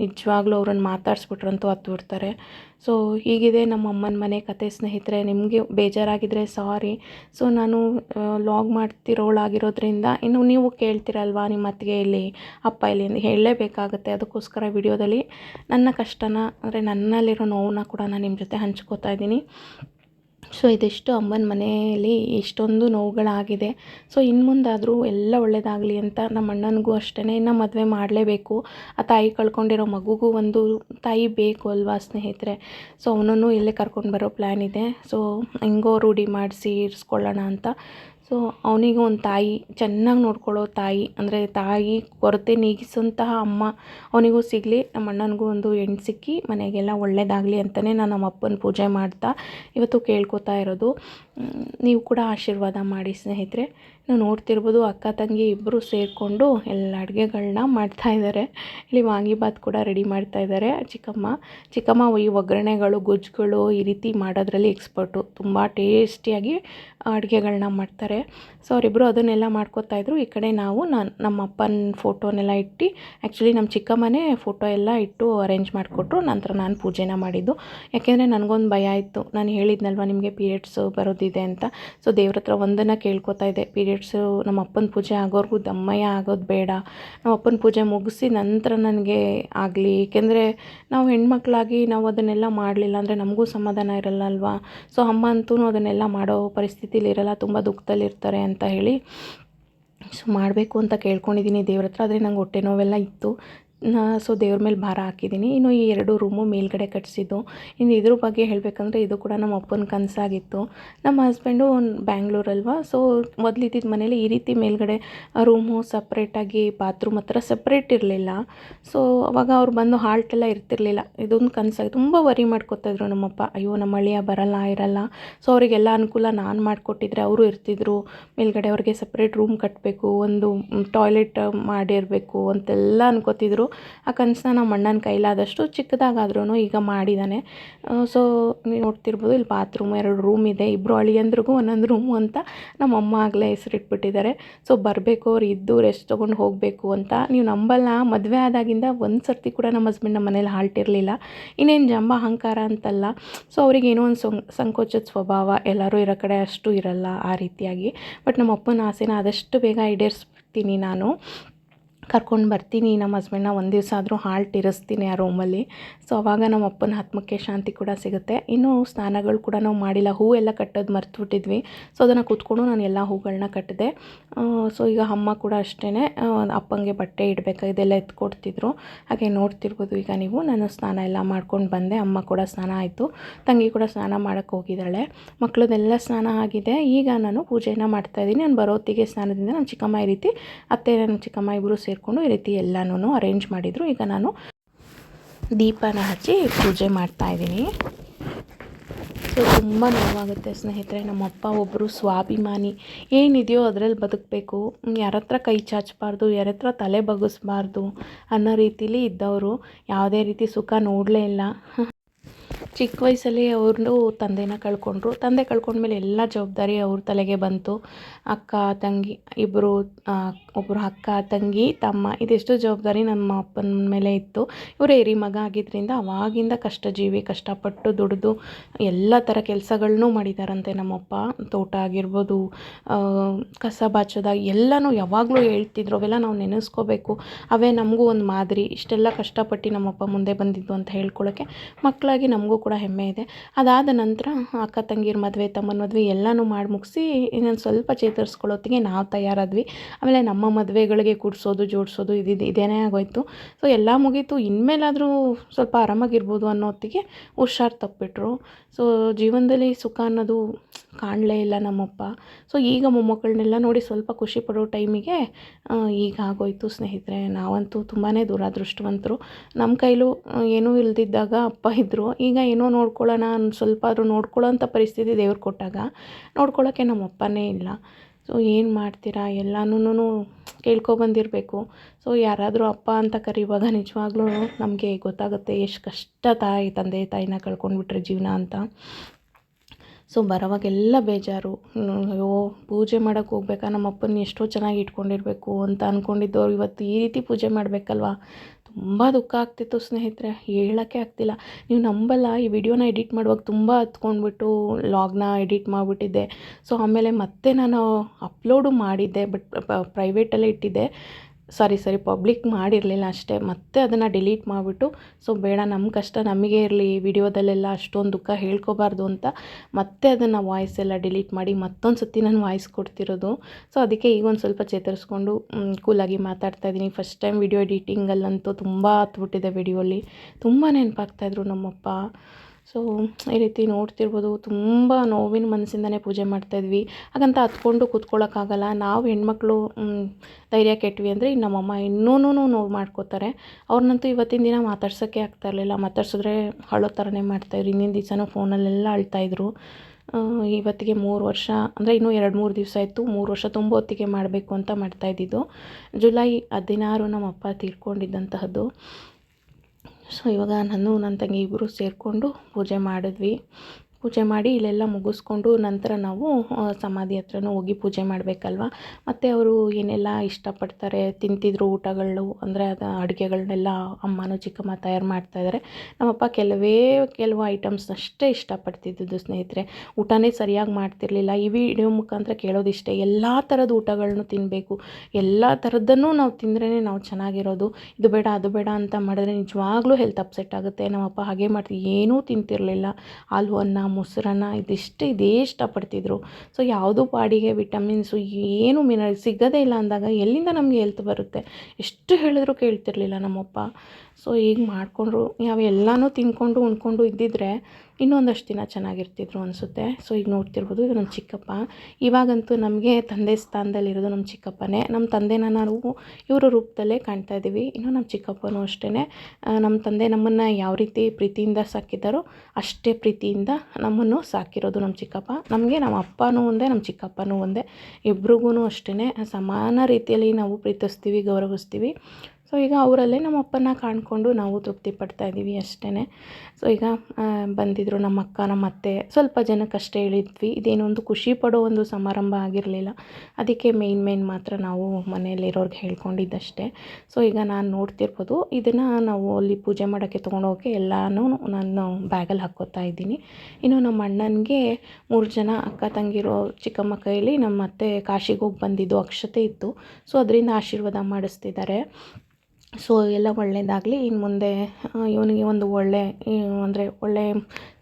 ನಿಜವಾಗ್ಲೂ ಅವ್ರನ್ನ ಮಾತಾಡಿಸ್ಬಿಟ್ರಂತೂ ಹತ್ತು ಬಿಡ್ತಾರೆ ಸೊ ಹೀಗಿದೆ ನಮ್ಮ ಅಮ್ಮನ ಮನೆ ಕತೆ ಸ್ನೇಹಿತರೆ, ನಿಮಗೆ ಬೇಜಾರಾಗಿದ್ದರೆ ಸಾರಿ. ಸೊ ನಾನು ಲಾಗ್ ಮಾಡ್ತಿರೋಳಾಗಿರೋದ್ರಿಂದ ಇನ್ನು ನೀವು ಕೇಳ್ತಿರಲ್ವಾ ನಿಮ್ಮ ಅತ್ತಿಗೆ ಇಲ್ಲಿ, ಅಪ್ಪ ಇಲ್ಲಿ ಹೇಳಲೇಬೇಕಾಗತ್ತೆ. ಅದಕ್ಕೋಸ್ಕರ ವಿಡಿಯೋದಲ್ಲಿ ನನ್ನ ಕಷ್ಟನ, ಅಂದರೆ ನನ್ನಲ್ಲಿರೋ ನೋವನ್ನ ಕೂಡ ನಾನು ನಿಮ್ಮ ಜೊತೆ ಹಂಚ್ಕೋತಾ ಇದ್ದೀನಿ. ಸೊ ಇದಿಷ್ಟು ಅಮ್ಮನ ಮನೆಯಲ್ಲಿ ಇಷ್ಟೊಂದು ನೋವುಗಳಾಗಿದೆ. ಸೊ ಇನ್ನು ಮುಂದಾದರೂ ಎಲ್ಲ ಒಳ್ಳೆಯದಾಗಲಿ ಅಂತ ನಮ್ಮ ಅಣ್ಣನಿಗೂ ಅಷ್ಟೇ ಇನ್ನು ಮದುವೆ ಮಾಡಲೇಬೇಕು. ಆ ತಾಯಿ ಕಳ್ಕೊಂಡಿರೋ ಮಗುಗೂ ಒಂದು ತಾಯಿ ಬೇಕು ಅಲ್ವಾ ಸ್ನೇಹಿತರೆ. ಸೊ ಅವನನ್ನು ಇಲ್ಲೇ ಕರ್ಕೊಂಡು ಬರೋ ಪ್ಲ್ಯಾನ್ ಇದೆ. ಸೊ ಹೆಂಗೋ ರೂಢಿ ಮಾಡಿಸಿ ಇರಿಸ್ಕೊಳ್ಳೋಣ ಅಂತ. ಸೊ ಅವನಿಗೂ ಒಂದು ತಾಯಿ, ಚೆನ್ನಾಗಿ ನೋಡ್ಕೊಳ್ಳೋ ತಾಯಿ, ಅಂದರೆ ತಾಯಿ ಕೊರತೆ ನೀಗಿಸುವಂತಹ ಅಮ್ಮ ಅವನಿಗೂ ಸಿಗಲಿ. ನಮ್ಮ ಅಣ್ಣನಿಗೂ ಒಂದು ಹೆಣ್ಣು ಸಿಕ್ಕಿ ಮನೆಗೆಲ್ಲ ಒಳ್ಳೆಯದಾಗಲಿ ಅಂತಲೇ ನಾನು ನಮ್ಮ ಅಪ್ಪನ ಪೂಜೆ ಮಾಡ್ತಾ ಇವತ್ತು ಕೇಳ್ಕೊತಾ ಇರೋದು. ನೀವು ಕೂಡ ಆಶೀರ್ವಾದ ಮಾಡಿ ಸ್ನೇಹಿತರೆ. ನೀವು ನೋಡ್ತಿರ್ಬೋದು ಅಕ್ಕ, ತಂಗಿ ಇಬ್ಬರು ಸೇರಿಕೊಂಡು ಎಲ್ಲ ಅಡುಗೆಗಳನ್ನ ಮಾಡ್ತಾಯಿದ್ದಾರೆ ಇಲ್ಲಿ ವಾಂಗಿಬಾತ್ ಕೂಡ ರೆಡಿ ಮಾಡ್ತಾ ಇದ್ದಾರೆ ಚಿಕ್ಕಮ್ಮ ಚಿಕ್ಕಮ್ಮ ಈ ಒಗ್ಗರಣೆಗಳು, ಗೊಜ್ಜುಗಳು ಈ ರೀತಿ ಮಾಡೋದ್ರಲ್ಲಿ ಎಕ್ಸ್ಪರ್ಟು ತುಂಬ ಟೇಸ್ಟಿಯಾಗಿ ಅಡುಗೆಗಳನ್ನ ಮಾಡ್ತಾರೆ. ಸೊ ಅವರಿಬ್ಬರು ಅದನ್ನೆಲ್ಲ ಮಾಡ್ಕೊತಾ ಇದ್ರು. ಈ ಕಡೆ ನಾವು ನಾನು ನಮ್ಮ ಅಪ್ಪನ ಫೋಟೋನೆಲ್ಲ ಇಟ್ಟು ಆ್ಯಕ್ಚುಲಿ ನಮ್ಮ ಚಿಕ್ಕಮ್ಮನೇ ಫೋಟೋ ಎಲ್ಲ ಇಟ್ಟು ಅರೇಂಜ್ ಮಾಡಿಕೊಟ್ರು. ನಂತರ ನಾನು ಪೂಜೆನ ಮಾಡಿದ್ದು. ಯಾಕೆಂದರೆ ನನಗೊಂದು ಭಯ ಇತ್ತು ನಾನು ಹೇಳಿದ್ನಲ್ವ ನಿಮಗೆ ಪೀರಿಯಡ್ಸು ಬರೋದಿದೆ ಅಂತ. ಸೊ ದೇವ್ರ ಹತ್ರ ಒಂದನ್ನು ಕೇಳ್ಕೊತಾ ಇದೆ ಪೀರಿಯಡ್ಸು ನಮ್ಮ ಅಪ್ಪನ ಪೂಜೆ ಆಗೋವರೆಗೂ ದಮ್ಮಯ್ಯ ಆಗೋದು ಬೇಡ. ನಮ್ಮ ಅಪ್ಪನ ಪೂಜೆ ಮುಗಿಸಿ ನಂತರ ನನಗೆ ಆಗಲಿ. ಏಕೆಂದರೆ ನಾವು ಹೆಣ್ಮಕ್ಳಾಗಿ ನಾವು ಅದನ್ನೆಲ್ಲ ಮಾಡಲಿಲ್ಲ ಅಂದರೆ ನಮಗೂ ಸಮಾಧಾನ ಇರಲ್ಲ ಅಲ್ವಾ? ಸೊ ಅಮ್ಮ ಅಂತೂ ಅದನ್ನೆಲ್ಲ ಮಾಡೋ ಪರಿಸ್ಥಿತಿಲಿ ಇರಲ್ಲ, ತುಂಬ ದುಃಖದಲ್ಲಿರ್ತಾರೆ ಅಂತ ಹೇಳಿ. ಸೊ ಮಾಡಬೇಕು ಅಂತ ಕೇಳ್ಕೊಂಡಿದ್ದೀನಿ ದೇವ್ರ ಹತ್ರ ಆದರೆ ನಂಗೆ ಹೊಟ್ಟೆ ನೋವೆಲ್ಲ ಇತ್ತು. ಸೊ ದೇವ್ರ ಮೇಲೆ ಭಾರ ಹಾಕಿದ್ದೀನಿ ಇನ್ನು ಈ ಎರಡು ರೂಮು ಮೇಲ್ಗಡೆ ಕಟ್ಟಿಸಿದ್ದು ಇನ್ನು ಇದ್ರ ಬಗ್ಗೆ ಹೇಳಬೇಕಂದ್ರೆ ಇದು ಕೂಡ ನಮ್ಮ ಅಪ್ಪನ ಕನಸಾಗಿತ್ತು. ನಮ್ಮ ಹಸ್ಬೆಂಡು ಬ್ಯಾಂಗ್ಳೂರಲ್ವಾ, ಸೊ ಮೊದಲಿದ್ದಿದ್ದ ಮನೇಲಿ ಈ ರೀತಿ ಮೇಲ್ಗಡೆ ರೂಮು ಸಪ್ರೇಟಾಗಿ ಬಾತ್ರೂಮ್ ಹತ್ರ ಸಪ್ರೇಟ್ ಇರಲಿಲ್ಲ. ಸೊ ಅವಾಗ ಅವ್ರು ಬಂದು ಹಾಲ್ಟೆಲ್ಲ ಇರ್ತಿರ್ಲಿಲ್ಲ. ಇದೊಂದು ಕನಸಾಗಿ ತುಂಬ ವರಿ ಮಾಡ್ಕೊತಾಯಿದ್ರು ನಮ್ಮಪ್ಪ. ಅಯ್ಯೋ, ನಮ್ಮ ಅಳಿಯ ಬರಲ್ಲ, ಇರಲ್ಲ. ಸೊ ಅವರಿಗೆಲ್ಲ ಅನುಕೂಲ ನಾನು ಮಾಡಿಕೊಟ್ಟಿದ್ರೆ ಅವರು ಇರ್ತಿದ್ರು. ಮೇಲ್ಗಡೆ ಅವ್ರಿಗೆ ಸಪ್ರೇಟ್ ರೂಮ್ ಕಟ್ಟಬೇಕು ಒಂದು ಟಾಯ್ಲೆಟ್ ಮಾಡಿರಬೇಕು ಅಂತೆಲ್ಲ ಅನ್ಕೋತಿದ್ರು. ಆ ಕನಸನ್ನ ನಮ್ಮ ಅಣ್ಣನ ಕೈಲಾದಷ್ಟು ಚಿಕ್ಕದಾಗಾದ್ರೂ ಈಗ ಮಾಡಿದ್ದಾನೆ ಸೊ ನೀವು ನೋಡ್ತಿರ್ಬೋದು, ಇಲ್ಲಿ ಬಾತ್ರೂಮ್ ಎರಡು ರೂಮ್ ಇದೆ. ಇಬ್ಬರು ಅಳಿಯಂದ್ರಿಗೂ ಒಂದೊಂದು ರೂಮು ಅಂತ ನಮ್ಮಮ್ಮ ಆಗಲೇ ಹೆಸರಿಟ್ಬಿಟ್ಟಿದ್ದಾರೆ ಸೊ ಬರಬೇಕು ಅವ್ರು ಇದ್ದು ರೆಸ್ಟ್ ತೊಗೊಂಡು ಹೋಗಬೇಕು ಅಂತ. ನೀವು ನಂಬಲ್ಲ, ಮದುವೆ ಆದಾಗಿಂದ ಒಂದು ಸರ್ತಿ ಕೂಡ ನಮ್ಮ ಹಸ್ಬೆಂಡ್ ನಮ್ಮ ಮನೇಲಿ ಹಾಲ್ಟಿರಲಿಲ್ಲ ಇನ್ನೇನು ಜಂಬ ಅಹಂಕಾರ ಅಂತಲ್ಲ. ಸೊ ಅವ್ರಿಗೆ ಏನೋ ಒಂದು ಸಂಕೋಚದ ಸ್ವಭಾವ. ಎಲ್ಲರೂ ಇರೋ ಕಡೆ ಅಷ್ಟು ಇರಲ್ಲ ಆ ರೀತಿಯಾಗಿ. ಬಟ್ ನಮ್ಮ ಅಪ್ಪನ ಆಸೆನ ಆದಷ್ಟು ಬೇಗ ಈಡೇರಿಸ್ಬಿಡ್ತೀನಿ ನಾನು. ಕರ್ಕೊಂಡು ಬರ್ತೀನಿ, ನಮ್ಮ ಹಸ್ಬೆಂಡ್ನ ಒಂದು ದಿವಸ ಆದರೂ ಹಾಲ್ಟ್ ಇರಿಸ್ತೀನಿ ಆ ರೂಮಲ್ಲಿ ಸೊ ಅವಾಗ ನಮ್ಮ ಅಪ್ಪನ ಆತ್ಮಕ್ಕೆ ಶಾಂತಿ ಕೂಡ ಸಿಗುತ್ತೆ. ಇನ್ನೂ ಸ್ನಾನಗಳು ಕೂಡ ನಾವು ಮಾಡಿಲ್ಲ. ಹೂ ಎಲ್ಲ ಕಟ್ಟೋದು ಮರ್ತುಬಿಟ್ಟಿದ್ವಿ. ಸೊ ಅದನ್ನು ಕೂತ್ಕೊಂಡು ನಾನು ಎಲ್ಲ ಹೂಗಳನ್ನ ಕಟ್ಟಿದೆ ಸೊ ಈಗ ಅಮ್ಮ ಕೂಡ ಅಷ್ಟೇ ಅಪ್ಪಂಗೆ ಬಟ್ಟೆ ಇಡಬೇಕು, ಇದೆಲ್ಲ ಎತ್ಕೊಡ್ತಿದ್ರು. ಹಾಗೆ ನೋಡ್ತಿರ್ಬೋದು ಈಗ ನೀವು. ನಾನು ಸ್ನಾನ ಎಲ್ಲ ಮಾಡ್ಕೊಂಡು ಬಂದೆ. ಅಮ್ಮ ಕೂಡ ಸ್ನಾನ ಆಯಿತು. ತಂಗಿ ಕೂಡ ಸ್ನಾನ ಮಾಡೋಕ್ಕೆ ಹೋಗಿದ್ದಾಳೆ. ಮಕ್ಕಳದೆಲ್ಲ ಸ್ನಾನ ಆಗಿದೆ. ಈಗ ನಾನು ಪೂಜೆನ ಮಾಡ್ತಾಯಿದ್ದೀನಿ ನಾನು ಬರೋತ್ತಿಗೆ ಸ್ನಾನದಿಂದ ನಮ್ಮ ಚಿಕ್ಕಮ್ಮ ಈ ರೀತಿ, ಅತ್ತೆ, ನನ್ನ ಚಿಕ್ಕಮ್ಮ ಇಬ್ಬರು ಸೇರಿಕೊಂಡು ಈ ರೀತಿ ಎಲ್ಲನೂ ಅರೇಂಜ್ ಮಾಡಿದರು. ಈಗ ನಾನು ದೀಪನ ಹಚ್ಚಿ ಪೂಜೆ ಮಾಡ್ತಾಯಿದ್ದೀನಿ ಸೊ ತುಂಬ ನೋವಾಗುತ್ತೆ ಸ್ನೇಹಿತರೆ. ನಮ್ಮಪ್ಪ ಒಬ್ಬರು ಸ್ವಾಭಿಮಾನಿ. ಏನಿದೆಯೋ ಅದರಲ್ಲಿ ಬದುಕಬೇಕು. ಯಾರ ಹತ್ರ ಕೈ ಚಾಚಬಾರ್ದು, ಯಾರ ಹತ್ರ ತಲೆ ಬಗ್ಗಿಸ್ಬಾರ್ದು ಅನ್ನೋ ರೀತಿಲಿ ಇದ್ದವರು. ಯಾವುದೇ ರೀತಿ ಸುಖ ನೋಡಲೇ ಇಲ್ಲ. ಚಿಕ್ಕ ವಯಸ್ಸಲ್ಲಿ ಅವ್ರನ್ನು ತಂದೆನ ಕಳ್ಕೊಂಡ್ರು. ತಂದೆ ಕಳ್ಕೊಂಡ್ಮೇಲೆ ಎಲ್ಲ ಜವಾಬ್ದಾರಿ ಅವ್ರ ತಲೆಗೆ ಬಂತು. ಅಕ್ಕ, ತಂಗಿ ಇಬ್ಬರು ಒಬ್ಬರು ಅಕ್ಕ, ತಂಗಿ, ತಮ್ಮ ಇದೆಷ್ಟು ಜವಾಬ್ದಾರಿ ನಮ್ಮ ಅಪ್ಪನ ಮೇಲೆ ಇತ್ತು. ಇವರು ಹಿರಿ ಮಗ ಆಗಿದ್ದರಿಂದ ಅವಾಗಿಂದ ಕಷ್ಟ ಜೀವಿ ಕಷ್ಟಪಟ್ಟು ದುಡಿದು ಎಲ್ಲ ಥರ ಕೆಲಸಗಳನ್ನೂ ಮಾಡಿದಾರಂತೆ ನಮ್ಮಪ್ಪ. ತೋಟ ಆಗಿರ್ಬೋದು ಕಸ ಬಾಚೋದಾಗ ಎಲ್ಲನೂ ಯಾವಾಗಲೂ ಹೇಳ್ತಿದ್ರು. ಅವೆಲ್ಲ ನಾವು ನೆನೆಸ್ಕೋಬೇಕು. ಅವೇ ನಮಗೂ ಒಂದು ಮಾದರಿ. ಇಷ್ಟೆಲ್ಲ ಕಷ್ಟಪಟ್ಟು ನಮ್ಮಪ್ಪ ಮುಂದೆ ಬಂದಿದ್ದು ಅಂತ ಹೇಳ್ಕೊಳ್ಳೋಕ್ಕೆ ಮಕ್ಕಳಾಗಿ ನಮಗೂ ಕೂಡ ಹೆಮ್ಮೆ ಇದೆ. ಅದಾದ ನಂತರ ಅಕ್ಕ, ತಂಗಿರ ಮದುವೆ, ತಮ್ಮನ ಮದುವೆ ಎಲ್ಲನೂ ಮಾಡಿ ಮುಗಿಸಿ ಇನ್ನೊಂದು ಸ್ವಲ್ಪ ಚೇತರಿಸ್ಕೊಳ್ಳೋತ್ತಿಗೆ ನಾವು ತಯಾರಾದ್ವಿ. ಆಮೇಲೆ ನಮ್ಮ ಮದುವೆಗಳಿಗೆ ಕೂಡಿಸೋದು, ಜೋಡಿಸೋದು ಇದು ಇದೇನೇ ಆಗೋಯ್ತು. ಸೊ ಎಲ್ಲ ಮುಗೀತು. ಇನ್ಮೇಲಾದರೂ ಸ್ವಲ್ಪ ಆರಾಮಾಗಿರ್ಬೋದು ಅನ್ನೋತ್ತಿಗೆ ಹುಷಾರು ತಪ್ಪಿಟ್ರು. ಸೊ ಜೀವನದಲ್ಲಿ ಸುಖ ಅನ್ನೋದು ಕಾಣಲೇ ಇಲ್ಲ ನಮ್ಮಪ್ಪ. ಸೊ ಈಗ ಮೊಮ್ಮಕ್ಕಳನ್ನೆಲ್ಲ ನೋಡಿ ಸ್ವಲ್ಪ ಖುಷಿ ಪಡೋ ಟೈಮಿಗೆ ಈಗ ಆಗೋಯ್ತು ಸ್ನೇಹಿತರೆ. ನಾವಂತೂ ತುಂಬಾ ದುರಾದೃಷ್ಟವಂತರು. ನಮ್ಮ ಕೈಲೂ ಏನೂ ಇಲ್ದಿದ್ದಾಗ ಅಪ್ಪ ಇದ್ದರು ಈಗ ಏನೋ ನೋಡ್ಕೊಳ್ಳೋಣ ಸ್ವಲ್ಪ ಆದರೂ ನೋಡ್ಕೊಳ್ಳೋಂಥ ಪರಿಸ್ಥಿತಿ ದೇವ್ರು ಕೊಟ್ಟಾಗ ನೋಡ್ಕೊಳ್ಳೋಕ್ಕೆ ನಮ್ಮ ಅಪ್ಪನೇ ಇಲ್ಲ. ಸೊ ಏನು ಮಾಡ್ತೀರಾ? ಎಲ್ಲನೂ ಕೇಳ್ಕೊಬಂದಿರಬೇಕು ಸೊ ಯಾರಾದರೂ ಅಪ್ಪ ಅಂತ ಕರೆಯುವಾಗ ನಿಜವಾಗ್ಲೂ ನಮಗೆ ಗೊತ್ತಾಗುತ್ತೆ ಎಷ್ಟು ಕಷ್ಟ ತಾಯಿ, ತಂದೆ, ತಾಯಿನ ಕಳ್ಕೊಂಡ್ಬಿಟ್ರೆ ಜೀವನ ಅಂತ. ಸೊ ಬರೋವಾಗೆಲ್ಲ ಬೇಜಾರು. ಅಯ್ಯೋ, ಪೂಜೆ ಮಾಡೋಕ್ಕೆ ಹೋಗ್ಬೇಕಾ? ನಮ್ಮ ಅಪ್ಪನ ಎಷ್ಟೋ ಚೆನ್ನಾಗಿ ಇಟ್ಕೊಂಡಿರಬೇಕು ಅಂತ ಅಂದ್ಕೊಂಡಿದ್ದವ್ರು ಇವತ್ತು ಈ ರೀತಿ ಪೂಜೆ ಮಾಡಬೇಕಲ್ವಾ? ತುಂಬ ದುಃಖ ಆಗ್ತಿತ್ತು ಸ್ನೇಹಿತರೆ, ಹೇಳೋಕ್ಕೆ ಆಗ್ತಿಲ್ಲ. ನೀವು ನಂಬಲ್ಲ, ಈ ವಿಡಿಯೋನ ಎಡಿಟ್ ಮಾಡುವಾಗ ತುಂಬ ಹತ್ಕೊಂಡ್ಬಿಟ್ಟು, ಲಾಗ್ನ ಎಡಿಟ್ ಮಾಡಿಬಿಟ್ಟಿದ್ದೆ. ಸೊ ಆಮೇಲೆ ಮತ್ತೆ ನಾನು ಅಪ್ಲೋಡು ಮಾಡಿದ್ದೆ, ಬಟ್ ಪ್ರೈವೇಟಲ್ಲೇ ಇಟ್ಟಿದ್ದೆ. ಸಾರಿ ಸಾರಿ ಪಬ್ಲಿಕ್ ಮಾಡಿರಲಿಲ್ಲ ಅಷ್ಟೇ. ಮತ್ತೆ ಅದನ್ನು ಡಿಲೀಟ್ ಮಾಡಿಬಿಟ್ಟು ಸೊ ಬೇಡ ನಮ್ಮ ಕಷ್ಟ ನಮಗೆ ಇರಲಿ ವಿಡಿಯೋದಲ್ಲೆಲ್ಲ ಅಷ್ಟೊಂದು ದುಃಖ ಹೇಳ್ಕೋಬಾರ್ದು ಅಂತ ಮತ್ತೆ ಅದನ್ನು ವಾಯ್ಸ್ ಎಲ್ಲ ಡಿಲೀಟ್ ಮಾಡಿ ಮತ್ತೊಂದು ಸತಿ ನಾನು ವಾಯ್ಸ್ ಕೊಡ್ತಿರೋದು. ಸೊ ಅದಕ್ಕೆ ಈಗ ಒಂದು ಸ್ವಲ್ಪ ಚೇತರಿಸ್ಕೊಂಡು ಕೂಲಾಗಿ ಮಾತಾಡ್ತಾ ಇದ್ದೀನಿ ಫಸ್ಟ್ ಟೈಮ್ ವಿಡಿಯೋ ಎಡಿಟಿಂಗಲ್ಲಂತೂ ತುಂಬ ಹತ್ಬಿಟ್ಟಿದೆ ವಿಡಿಯೋಲಿ ತುಂಬ ನೆನಪಾಗ್ತಾಯಿದ್ರು ನಮ್ಮಪ್ಪ. ಸೊ ಈ ರೀತಿ ನೋಡ್ತಿರ್ಬೋದು, ತುಂಬ ನೋವಿನ ಮನಸ್ಸಿಂದನೇ ಪೂಜೆ ಮಾಡ್ತಾಯಿದ್ವಿ ಹಾಗಂತ ಹತ್ಕೊಂಡು ಕೂತ್ಕೊಳ್ಳೋಕ್ಕಾಗಲ್ಲ ನಾವು ಹೆಣ್ಮಕ್ಳು ಧೈರ್ಯ ಕೆಟ್ವಿ ಅಂದರೆ ಇನ್ನು ನಮ್ಮಮ್ಮ ಇನ್ನೂ ನೋವು ಮಾಡ್ಕೋತಾರೆ. ಅವ್ರನ್ನಂತೂ ಇವತ್ತಿನ ದಿನ ಮಾತಾಡ್ಸೋಕ್ಕೆ ಆಗ್ತಾ ಇರಲಿಲ್ಲ. ಮಾತಾಡ್ಸಿದ್ರೆ ಅಳೋ ಥರನೇ ಮಾಡ್ತಾಯಿದ್ರು ಹಿಂದಿನ ದಿವಸನೂ ಫೋನಲ್ಲೆಲ್ಲ ಅಳ್ತಾಯಿದ್ರು ಇವತ್ತಿಗೆ ಮೂರು ವರ್ಷ, ಅಂದರೆ ಇನ್ನೂ ಎರಡು ಮೂರು ದಿವಸ ಆಯಿತು. ಮೂರು ವರ್ಷ ತುಂಬ ಹೊತ್ತಿಗೆ ಮಾಡಬೇಕು ಅಂತ ಮಾಡ್ತಾಯಿದ್ದಿದ್ದು ಜುಲೈ ಹದಿನಾರು ನಮ್ಮ ಅಪ್ಪ ತೀರ್ಕೊಂಡಿದ್ದಂತಹದ್ದು. ಸೊ ಇವಾಗ ನಾನು ನನ್ನ ತಂಗಿ ಇಬ್ಬರು ಸೇರಿಕೊಂಡು ಪೂಜೆ ಮಾಡಿದ್ವಿ. ಪೂಜೆ ಮಾಡಿ ಇಲ್ಲೆಲ್ಲ ಮುಗಿಸ್ಕೊಂಡು ನಂತರ ನಾವು ಸಮಾಧಿ ಹತ್ರನೂ ಹೋಗಿ ಪೂಜೆ ಮಾಡಬೇಕಲ್ವ? ಮತ್ತು ಅವರು ಏನೆಲ್ಲ ಇಷ್ಟಪಡ್ತಾರೆ, ತಿಂತಿದ್ರು ಊಟಗಳು, ಅಂದರೆ ಅದು ಅಡುಗೆಗಳನ್ನೆಲ್ಲ ಅಮ್ಮನೂ ಚಿಕ್ಕಮ್ಮ ತಯಾರು ಮಾಡ್ತಾಯಿದ್ದಾರೆ ನಮ್ಮಪ್ಪ ಕೆಲವೇ, ಕೆಲವು ಐಟಮ್ಸ್ ಅಷ್ಟೇ ಇಷ್ಟಪಡ್ತಿದ್ದು ಸ್ನೇಹಿತರೆ. ಊಟನೇ ಸರಿಯಾಗಿ ಮಾಡ್ತಿರ್ಲಿಲ್ಲ. ಈ ವಿಡಿಯೋ ಮುಖಾಂತರ ಕೇಳೋದಿಷ್ಟೇ. ಎಲ್ಲ ಥರದ ಊಟಗಳನ್ನು ತಿನ್ನಬೇಕು ಎಲ್ಲ ಥರದ್ದನ್ನು ನಾವು ತಿಂದ್ರೇ ನಾವು ಚೆನ್ನಾಗಿರೋದು. ಇದು ಬೇಡ, ಅದು ಬೇಡ ಅಂತ ಮಾಡಿದ್ರೆ ನಿಜವಾಗ್ಲೂ ಹೆಲ್ತ್ ಅಪ್ಸೆಟ್ ಆಗುತ್ತೆ. ನಮ್ಮಪ್ಪ ಹಾಗೆ ಮಾಡ್ತೀವಿ ಏನೂ ತಿಂತಿರಲಿಲ್ಲ. ಹಾಲು ಅನ್ನ ಮೊಸರನ್ನ ಇದಿಷ್ಟು ಇದೇ ಇಷ್ಟಪಡ್ತಿದ್ರು. ಸೊ ಯಾವುದು ಬಾಡಿಗೆ ವಿಟಮಿನ್ಸು ಏನು ಮಿನರಲ್ ಸಿಗೋದೇ ಇಲ್ಲ ಅಂದಾಗ ಎಲ್ಲಿಂದ ನಮಗೆ ಹೆಲ್ತ್ ಬರುತ್ತೆ? ಎಷ್ಟು ಹೇಳಿದ್ರು ಕೇಳ್ತಿರ್ಲಿಲ್ಲ ನಮ್ಮಪ್ಪ. ಸೊ ಈಗ ಮಾಡಿಕೊಂಡ್ರು. ಎಲ್ಲನೂ ತಿನ್ಕೊಂಡು ಉಣ್ಕೊಂಡು ಇದ್ದಿದ್ರೆ ಇನ್ನೊಂದಷ್ಟು ದಿನ ಚೆನ್ನಾಗಿರ್ತಿದ್ರು ಅನಿಸುತ್ತೆ. ಸೊ ಈಗ ನೋಡ್ತಿರ್ಬೋದು, ಇದು ನಮ್ಮ ಚಿಕ್ಕಪ್ಪ. ಇವಾಗಂತೂ ನಮಗೆ ತಂದೆ ಸ್ಥಾನದಲ್ಲಿರೋದು ನಮ್ಮ ಚಿಕ್ಕಪ್ಪನೇ. ನಮ್ಮ ತಂದೆನ ನಾವು ಇವರ ರೂಪದಲ್ಲೇ ಕಾಣ್ತಾ ಇದ್ದೀವಿ. ಇನ್ನು ನಮ್ಮ ಚಿಕ್ಕಪ್ಪನೂ ಅಷ್ಟೇ ನಮ್ಮ ತಂದೆ ನಮ್ಮನ್ನು ಯಾವ ರೀತಿ ಪ್ರೀತಿಯಿಂದ ಸಾಕಿದ್ದಾರೋ ಅಷ್ಟೇ ಪ್ರೀತಿಯಿಂದ ನಮ್ಮನ್ನು ಸಾಕಿರೋದು ನಮ್ಮ ಚಿಕ್ಕಪ್ಪ. ನಮಗೆ ನಮ್ಮ ಅಪ್ಪನೂ ಒಂದೇ, ನಮ್ಮ ಚಿಕ್ಕಪ್ಪನೂ ಒಂದೇ. ಇಬ್ರಿಗೂ ಅಷ್ಟೇ ಸಮಾನ ರೀತಿಯಲ್ಲಿ ನಾವು ಪ್ರೀತಿಸ್ತೀವಿ, ಗೌರವಿಸ್ತೀವಿ. ಸೊ ಈಗ ಅವರಲ್ಲೇ ನಮ್ಮ ಅಪ್ಪನ ಕಾಣ್ಕೊಂಡು ನಾವು ತೃಪ್ತಿ ಪಡ್ತಾ ಇದ್ದೀವಿ ಅಷ್ಟೇ ಸೊ ಈಗ ಬಂದಿದ್ದರು ನಮ್ಮ ಅಕ್ಕ, ನಮ್ಮ ಅತ್ತೆ. ಸ್ವಲ್ಪ ಜನಕ್ಕಷ್ಟೇ ಹೇಳಿದ್ವಿ. ಇದೇನೋ ಒಂದು ಖುಷಿ ಪಡೋ ಒಂದು ಸಮಾರಂಭ ಆಗಿರಲಿಲ್ಲ. ಅದಕ್ಕೆ ಮೇಯ್ನ್ ಮೇಯ್ನ್ ಮಾತ್ರ ನಾವು ಮನೆಯಲ್ಲಿರೋರ್ಗೆ ಹೇಳ್ಕೊಂಡಿದ್ದಷ್ಟೇ. ಸೊ ಈಗ ನಾನು ನೋಡ್ತಿರ್ಬೋದು. ಇದನ್ನು ನಾವು ಅಲ್ಲಿ ಪೂಜೆ ಮಾಡೋಕ್ಕೆ ತೊಗೊಂಡೋಗಿ ಎಲ್ಲನೂ ನಾನು ಬ್ಯಾಗಲ್ಲಿ ಹಾಕ್ಕೋತಾ ಇದ್ದೀನಿ. ಇನ್ನು ನಮ್ಮ ಅಣ್ಣನಿಗೆ ಮೂರು ಜನ ಅಕ್ಕ ತಂಗಿರೋ ಚಿಕ್ಕಮ್ಮ ಕೈಯಲ್ಲಿ ನಮ್ಮ ಅತ್ತೆ ಕಾಶಿಗೆ ಹೋಗಿ ಬಂದಿದ್ದು ಅಕ್ಷತೆ ಇತ್ತು. ಸೊ ಅದರಿಂದ ಆಶೀರ್ವಾದ ಮಾಡಿಸ್ತಿದ್ದಾರೆ. ಸೊ ಎಲ್ಲ ಒಳ್ಳೆಯದಾಗ್ಲಿ ಇನ್ನು ಮುಂದೆ ಇವನಿಗೆ ಒಂದು ಒಳ್ಳೆ ಅಂದರೆ ಒಳ್ಳೆ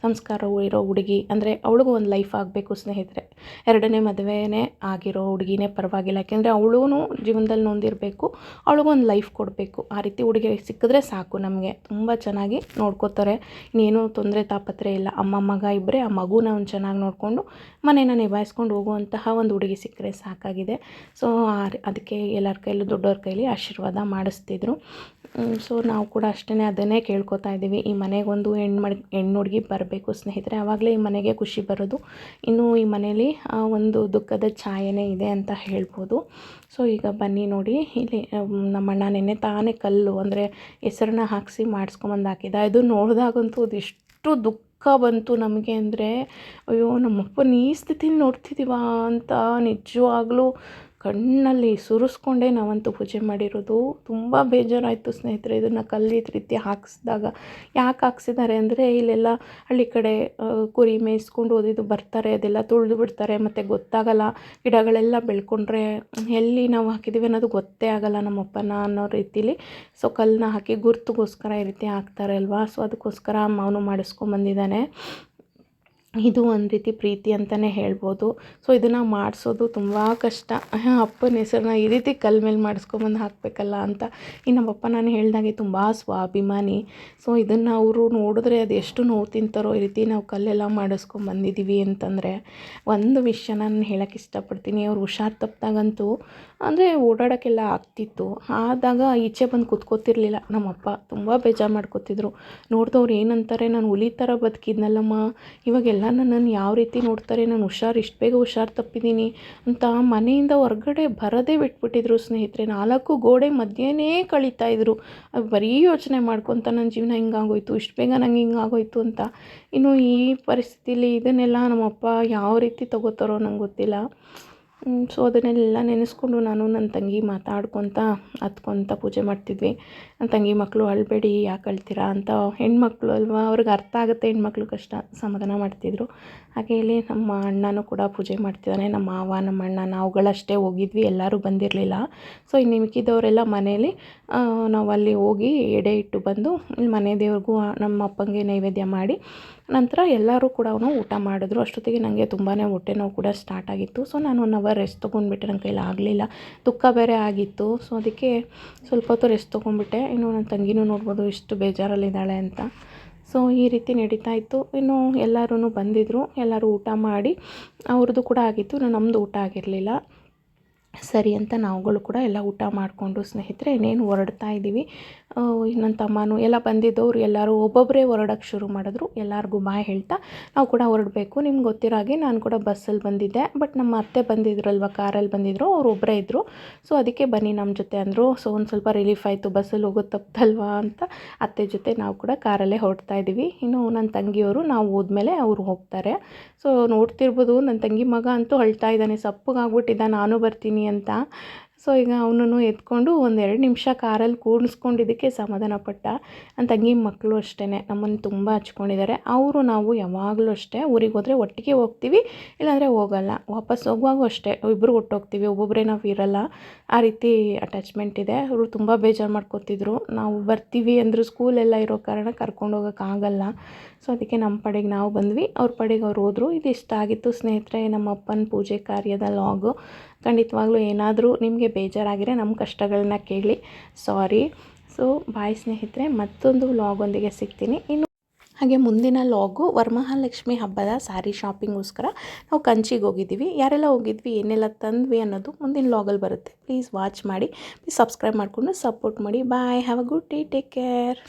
ಸಂಸ್ಕಾರ ಇರೋ ಹುಡುಗಿ, ಅಂದರೆ ಅವಳಿಗೂ ಒಂದು ಲೈಫ್ ಆಗಬೇಕು ಸ್ನೇಹಿತರೆ. ಎರಡನೇ ಮದುವೆನೇ ಆಗಿರೋ ಹುಡುಗಿನೇ ಪರವಾಗಿಲ್ಲ. ಯಾಕೆಂದರೆ ಅವಳೂ ಜೀವನದಲ್ಲಿ ನೊಂದಿರಬೇಕು, ಅವಳಿಗೂ ಒಂದು ಲೈಫ್ ಕೊಡಬೇಕು. ಆ ರೀತಿ ಹುಡುಗಿ ಸಿಕ್ಕಿದ್ರೆ ಸಾಕು ನಮಗೆ. ತುಂಬ ಚೆನ್ನಾಗಿ ನೋಡ್ಕೋತಾರೆ. ಇನ್ನೇನು ತೊಂದರೆ ತಾಪತ್ರೆ ಇಲ್ಲ. ಅಮ್ಮ, ಮಗ ಇಬ್ಬರೇ, ಆ ಮಗುನ ಒಂದು ಚೆನ್ನಾಗಿ ನೋಡಿಕೊಂಡು ಮನೇನ ನಿಭಾಯಿಸ್ಕೊಂಡು ಹೋಗುವಂತಹ ಒಂದು ಹುಡುಗಿ ಸಿಕ್ಕರೆ ಸಾಕಾಗಿದೆ. ಸೊ ಅದಕ್ಕೆ ಎಲ್ಲರ ಕೈಲೂ ದೊಡ್ಡವ್ರ ಕೈಲಿ ಆಶೀರ್ವಾದ ಮಾಡಿಸ್ತಿದ್ರು. ಸೊ ನಾವು ಕೂಡ ಅಷ್ಟೇ ಅದನ್ನೇ ಕೇಳ್ಕೊತಾ ಇದ್ದೀವಿ. ಈ ಮನೆಗೊಂದು ಹೆಣ್ಣು ಮಡ್, ಹೆಣ್ಣು ಹುಡುಗಿ ಬರಬೇಕು ಸ್ನೇಹಿತರೆ ಆವಾಗಲೇ ಈ ಮನೆಗೆ ಖುಷಿ ಬರೋದು. ಇನ್ನು ಈ ಮನೇಲಿ ಒಂದು ದುಃಖದ ಛಾಯೆನೇ ಇದೆ ಅಂತ ಹೇಳ್ಬೋದು. ಸೊ ಈಗ ಬನ್ನಿ ನೋಡಿ, ಇಲ್ಲಿ ನಮ್ಮಣ್ಣ ನೆನ್ನೆ ತಾನೇ ಕಲ್ಲು, ಅಂದರೆ ಹೆಸರನ್ನ ಹಾಕಿಸಿ ಮಾಡಿಸ್ಕೊಂಬಂದು ಹಾಕಿದ. ಇದು ನೋಡಿದಾಗಂತೂ ಅದೆಷ್ಟು ದುಃಖ ಬಂತು ನಮಗೆ ಅಂದರೆ, ಅಯ್ಯೋ ನಮ್ಮಪ್ಪನ ಈ ಸ್ಥಿತಿಲಿ ನೋಡ್ತಿದ್ದೀವಾ ಅಂತ ನಿಜವಾಗ್ಲೂ ಕಣ್ಣಲ್ಲಿ ಸುರಿಸ್ಕೊಂಡೇ ನಾವಂತೂ ಪೂಜೆ ಮಾಡಿರೋದು. ತುಂಬ ಬೇಜಾರಾಯಿತು ಸ್ನೇಹಿತರೆ, ಇದನ್ನು ಕಲ್ಲಿದ ರೀತಿ ಹಾಕಿಸಿದಾಗ. ಯಾಕೆ ಹಾಕ್ಸಿದ್ದಾರೆ ಅಂದರೆ, ಇಲ್ಲೆಲ್ಲ ಹಳ್ಳಿ ಕಡೆ ಕುರಿ ಮೇಯಿಸ್ಕೊಂಡು ಓದಿದ್ದು ಬರ್ತಾರೆ, ಅದೆಲ್ಲ ತುಳಿದು ಬಿಡ್ತಾರೆ, ಮತ್ತು ಗೊತ್ತಾಗಲ್ಲ. ಗಿಡಗಳೆಲ್ಲ ಬೆಳ್ಕೊಂಡ್ರೆ ಎಲ್ಲಿ ನಾವು ಹಾಕಿದ್ದೀವಿ ಅನ್ನೋದು ಗೊತ್ತೇ ಆಗಲ್ಲ ನಮ್ಮಪ್ಪನ ಅನ್ನೋ ರೀತಿಲಿ. ಸೊ ಕಲ್ಲನ್ನ ಹಾಕಿ ಗುರ್ತುಗೋಸ್ಕರ ಈ ರೀತಿ ಹಾಕ್ತಾರೆ ಅಲ್ವಾ? ಸೊ ಅದಕ್ಕೋಸ್ಕರ ಅವನು ಮಾಡಿಸ್ಕೊಂಬಂದಿದ್ದಾನೆ. ಇದು ಒಂದು ರೀತಿ ಪ್ರೀತಿ ಅಂತಲೇ ಹೇಳ್ಬೋದು. ಸೊ ಇದನ್ನು ಮಾಡಿಸೋದು ತುಂಬ ಕಷ್ಟ. ಅಪ್ಪನ ಹೆಸರನ್ನ ಈ ರೀತಿ ಕಲ್ ಮೇಲೆ ಮಾಡಿಸ್ಕೊಂಬಂದು ಹಾಕಬೇಕಲ್ಲ ಅಂತ. ಇನ್ನು ನಮ್ಮಪ್ಪ ನಾನು ಹೇಳ್ದಾಗೆ ತುಂಬ ಸ್ವಾಭಿಮಾನಿ. ಸೊ ಇದನ್ನು ಅವರು ನೋಡಿದ್ರೆ ಅದು ಎಷ್ಟು ನೋವು ತಿಂತಾರೋ ಈ ರೀತಿ ನಾವು ಕಲ್ಲೆಲ್ಲ ಮಾಡಿಸ್ಕೊಂಬಂದಿದ್ದೀವಿ ಅಂತಂದರೆ ಒಂದು ವಿಷಯ ನಾನು ಹೇಳೋಕ್ಕೆ ಇಷ್ಟಪಡ್ತೀನಿ. ಅವ್ರು ಹುಷಾರು ತಪ್ಪಿದಾಗಂತೂ ಅಂದರೆ ಓಡಾಡೋಕ್ಕೆಲ್ಲ ಆಗ್ತಿತ್ತು. ಆದಾಗ ಈಚೆ ಬಂದು ಕೂತ್ಕೋತಿರ್ಲಿಲ್ಲ. ನಮ್ಮಪ್ಪ ತುಂಬ ಬೇಜಾರು ಮಾಡ್ಕೋತಿದ್ರು. ನೋಡಿದವ್ರು ಏನಂತಾರೆ, ನಾನು ಹುಲಿ ಥರ ಬದುಕಿದ್ನಲ್ಲಮ್ಮ. ಇವಾಗೆಲ್ಲ ನನ್ನನ್ನು ಯಾವ ರೀತಿ ನೋಡ್ತಾರೆ, ನಾನು ಹುಷಾರು, ಇಷ್ಟು ಬೇಗ ಹುಷಾರು ತಪ್ಪಿದ್ದೀನಿ ಅಂತ ಮನೆಯಿಂದ ಹೊರ್ಗಡೆ ಬರೋದೇ ಬಿಟ್ಬಿಟ್ಟಿದ್ರು ಸ್ನೇಹಿತರೆ. ನಾಲ್ಕು ಗೋಡೆ ಮಧ್ಯೆನೇ ಅದ್ ಬರೀ ಯೋಚನೆ ಮಾಡ್ಕೊತ ನನ್ನ ಜೀವನ ಹಿಂಗಾಗೋಯ್ತು, ಇಷ್ಟು ಬೇಗ ನಂಗೆ ಹಿಂಗಾಗೋಯ್ತು ಅಂತ. ಇನ್ನು ಈ ಪರಿಸ್ಥಿತಿಲಿ ಇದನ್ನೆಲ್ಲ ನಮ್ಮಪ್ಪ ಯಾವ ರೀತಿ ತಗೋತಾರೋ ನಂಗೆ ಗೊತ್ತಿಲ್ಲ. ಸೊ ಅದನ್ನೆಲ್ಲ ನೆನೆಸ್ಕೊಂಡು ನಾನು ನನ್ನ ತಂಗಿ ಮಾತಾಡ್ಕೊತ ಹತ್ಕೊತ ಪೂಜೆ ಮಾಡ್ತಿದ್ವಿ. ನನ್ನ ತಂಗಿ ಮಕ್ಕಳು ಅಳಬೇಡಿ, ಯಾಕೆ ಅಳ್ತೀರಾ ಅಂತ ಹೆಣ್ಮಕ್ಳು ಅಲ್ವಾ, ಅವ್ರಿಗೆ ಅರ್ಥ ಆಗುತ್ತೆ ಹೆಣ್ಮಕ್ಳು ಕಷ್ಟ, ಸಮಾಧಾನ ಮಾಡ್ತಿದ್ರು. ಹಾಗೆ ಇಲ್ಲಿ ನಮ್ಮ ಅಣ್ಣನೂ ಕೂಡ ಪೂಜೆ ಮಾಡ್ತಿದ್ದಾನೆ, ನಮ್ಮ ಮಾವ, ನಮ್ಮ ಅಣ್ಣ, ನಾವುಗಳಷ್ಟೇ ಹೋಗಿದ್ವಿ, ಎಲ್ಲರೂ ಬಂದಿರಲಿಲ್ಲ. ಸೊ ಇನ್ನು ಮಿಕ್ಕಿದವರೆಲ್ಲ ಮನೇಲಿ ನಾವು ಅಲ್ಲಿ ಹೋಗಿ ಎಡೆ ಇಟ್ಟು ಬಂದು, ಇಲ್ಲಿ ಮನೆ ದೇವ್ರಿಗೂ ನಮ್ಮ ಅಪ್ಪಂಗೆ ನೈವೇದ್ಯ ಮಾಡಿ ನಂತರ ಎಲ್ಲರೂ ಕೂಡ ಊಟ ಮಾಡಿದ್ರು. ಅಷ್ಟೊತ್ತಿಗೆ ನನಗೆ ತುಂಬಾ ಹೊಟ್ಟೆ ನೋವು ಕೂಡ ಸ್ಟಾರ್ಟ್ ಆಗಿತ್ತು. ಸೊ ನಾನು ಒನ್ ಅವರ್ ರೆಸ್ಟ್ ತೊಗೊಂಡ್ಬಿಟ್ಟೆ ನನ್ನ ಕೈಲಿ ಆಗಲಿಲ್ಲ. ದುಃಖ ಬೇರೆ ಆಗಿತ್ತು. ಸೊ ಅದಕ್ಕೆ ಸ್ವಲ್ಪ ಹೊತ್ತು ರೆಸ್ಟ್ ತೊಗೊಂಡ್ಬಿಟ್ಟೆ. ಇನ್ನು ನನ್ನ ತಂಗಿನೂ ನೋಡ್ಬೋದು ಎಷ್ಟು ಬೇಜಾರಲ್ಲಿದ್ದಾಳೆ ಅಂತ. ಸೊ ಈ ರೀತಿ ನಡೀತಾ ಇತ್ತು. ಇನ್ನು ಎಲ್ಲರೂ ಬಂದಿದ್ದರು ಎಲ್ಲರೂ ಊಟ ಮಾಡಿ ಅವ್ರದ್ದು ಕೂಡ ಆಗಿತ್ತು. ಇನ್ನು ನಮ್ಮದು ಊಟ ಆಗಿರಲಿಲ್ಲ. ಸರಿ ಅಂತ ನಾವುಗಳು ಕೂಡ ಎಲ್ಲ ಊಟ ಮಾಡಿಕೊಂಡು ಸ್ನೇಹಿತರೆ, ಇನ್ನೇನು ಹೊರಡ್ತಾ ಇದ್ದೀವಿ. ನನ್ನ ತಮ್ಮನು ಎಲ್ಲ ಬಂದಿದ್ದವ್ರು ಎಲ್ಲರೂ ಒಬ್ಬೊಬ್ಬರೇ ಹೊರಡಕ್ಕೆ ಶುರು ಮಾಡಿದ್ರು. ಎಲ್ಲರಿಗೂ ಬಾಯ್ ಹೇಳ್ತಾ, ನಾವು ಕೂಡ ಹೊರಡಬೇಕು. ನಿಮ್ಗೆ ಗೊತ್ತಿರೋ ಹಾಗೆ ನಾನು ಕೂಡ ಬಸ್ಸಲ್ಲಿ ಬಂದಿದ್ದೆ. ಬಟ್ ನಮ್ಮ ಅತ್ತೆ ಬಂದಿದ್ರಲ್ವ, ಕಾರಲ್ಲಿ ಬಂದಿದ್ರು, ಅವ್ರು ಒಬ್ಬರೇ ಇದ್ದರು ಸೊ, ಅದಕ್ಕೆ ಬನ್ನಿ ನಮ್ಮ ಜೊತೆ ಅಂದರು. ಸೊ, ಒಂದು ಸ್ವಲ್ಪ ರಿಲೀಫ್ ಆಯಿತು. ಬಸ್ಸಲ್ಲಿ ಹೋಗೋದು ತಪ್ಪಲ್ವಾ ಅಂತ ಅತ್ತೆ ಜೊತೆ ನಾವು ಕೂಡ ಕಾರಲ್ಲೇ ಹೊರಡ್ತಾ ಇದ್ದೀವಿ. ಇನ್ನು ನನ್ನ ತಂಗಿಯವರು, ನಾವು ಹೋದ್ಮೇಲೆ ಅವರು ಹೋಗ್ತಾರೆ. ಸೊ, ನೋಡ್ತಿರ್ಬೋದು ನನ್ನ ತಂಗಿ ಮಗ ಅಂತೂ ಅಳ್ತಾ ಇದ್ದಾನೆ. ಸಪ್ಪಗಾಗ್ಬಿಟ್ಟಿದ್ದ, ನಾನು ಬರ್ತೀನಿ ಅಂತ. ಸೊ ಈಗ ಅವನನ್ನು ಎತ್ಕೊಂಡು ಒಂದೆರಡು ನಿಮಿಷ ಕಾರಲ್ಲಿ ಕೂಡಿಸ್ಕೊಂಡಿದ್ದಕ್ಕೆ ಸಮಾಧಾನ ಪಟ್ಟ. ನನ್ನ ತಂಗಿ ಮಕ್ಕಳು ಅಷ್ಟೇ ನಮ್ಮನ್ನು ತುಂಬ ಹಚ್ಕೊಂಡಿದ್ದಾರೆ. ಅವರು ನಾವು ಯಾವಾಗಲೂ ಅಷ್ಟೇ, ಊರಿಗೆ ಹೋದರೆ ಒಟ್ಟಿಗೆ ಹೋಗ್ತೀವಿ, ಇಲ್ಲಾಂದರೆ ಹೋಗಲ್ಲ. ವಾಪಸ್ ಹೋಗುವಾಗೂ ಅಷ್ಟೇ ಇಬ್ಬರು ಒಟ್ಟೋಗ್ತೀವಿ ಒಬ್ಬೊಬ್ಬರೇ ನಾವು ಇರಲ್ಲ. ಆ ರೀತಿ ಅಟ್ಯಾಚ್ಮೆಂಟ್ ಇದೆ. ಅವರು ತುಂಬ ಬೇಜಾರು ಮಾಡ್ಕೊತಿದ್ರು. ನಾವು ಬರ್ತೀವಿ ಅಂದರೂ ಸ್ಕೂಲೆಲ್ಲ ಇರೋ ಕಾರಣ ಕರ್ಕೊಂಡು ಹೋಗೋಕ್ಕಾಗಲ್ಲ ಸೊ ಅದಕ್ಕೆ ನಮ್ಮ ಪಡೆಗೆ ನಾವು ಬಂದ್ವಿ. ಅವ್ರ ಪಡೆಗೆ ಅವ್ರು ಹೋದರು. ಇದು ಇಷ್ಟ ಆಗಿತ್ತು ಸ್ನೇಹಿತರೆ, ನಮ್ಮ ಅಪ್ಪನ ಪೂಜೆ ಕಾರ್ಯದ ಲಾಗು ಖಂಡಿತವಾಗ್ಲೂ ಏನಾದರೂ ನಿಮಗೆ ಬೇಜಾರಾಗಿದೆ ನಮ್ಮ ಕಷ್ಟಗಳನ್ನ ಕೇಳಿ. ಸಾರಿ ಸೊ ಬಾಯ್ ಸ್ನೇಹಿತರೆ, ಮತ್ತೊಂದು ವ್ಲಾಗೊಂದಿಗೆ ಸಿಗ್ತೀನಿ. ಇನ್ನು ಹಾಗೆ ಮುಂದಿನ ಲಾಗು ವರಮಹಾಲಕ್ಷ್ಮಿ ಹಬ್ಬದ ಸ್ಯಾರಿ ಶಾಪಿಂಗೋಸ್ಕರ ನಾವು ಕಂಚಿಗೆ ಹೋಗಿದ್ದೀವಿ. ಯಾರೆಲ್ಲ ಹೋಗಿದ್ವಿ, ಏನೆಲ್ಲ ತಂದ್ವಿ ಅನ್ನೋದು ಮುಂದಿನ ಲಾಗಲ್ಲಿ ಬರುತ್ತೆ. ಪ್ಲೀಸ್ ವಾಚ್ ಮಾಡಿ ಪ್ಲೀಸ್ ಸಬ್ಸ್ಕ್ರೈಬ್ ಮಾಡಿಕೊಂಡು ಸಪೋರ್ಟ್ ಮಾಡಿ. Bye have a good day take care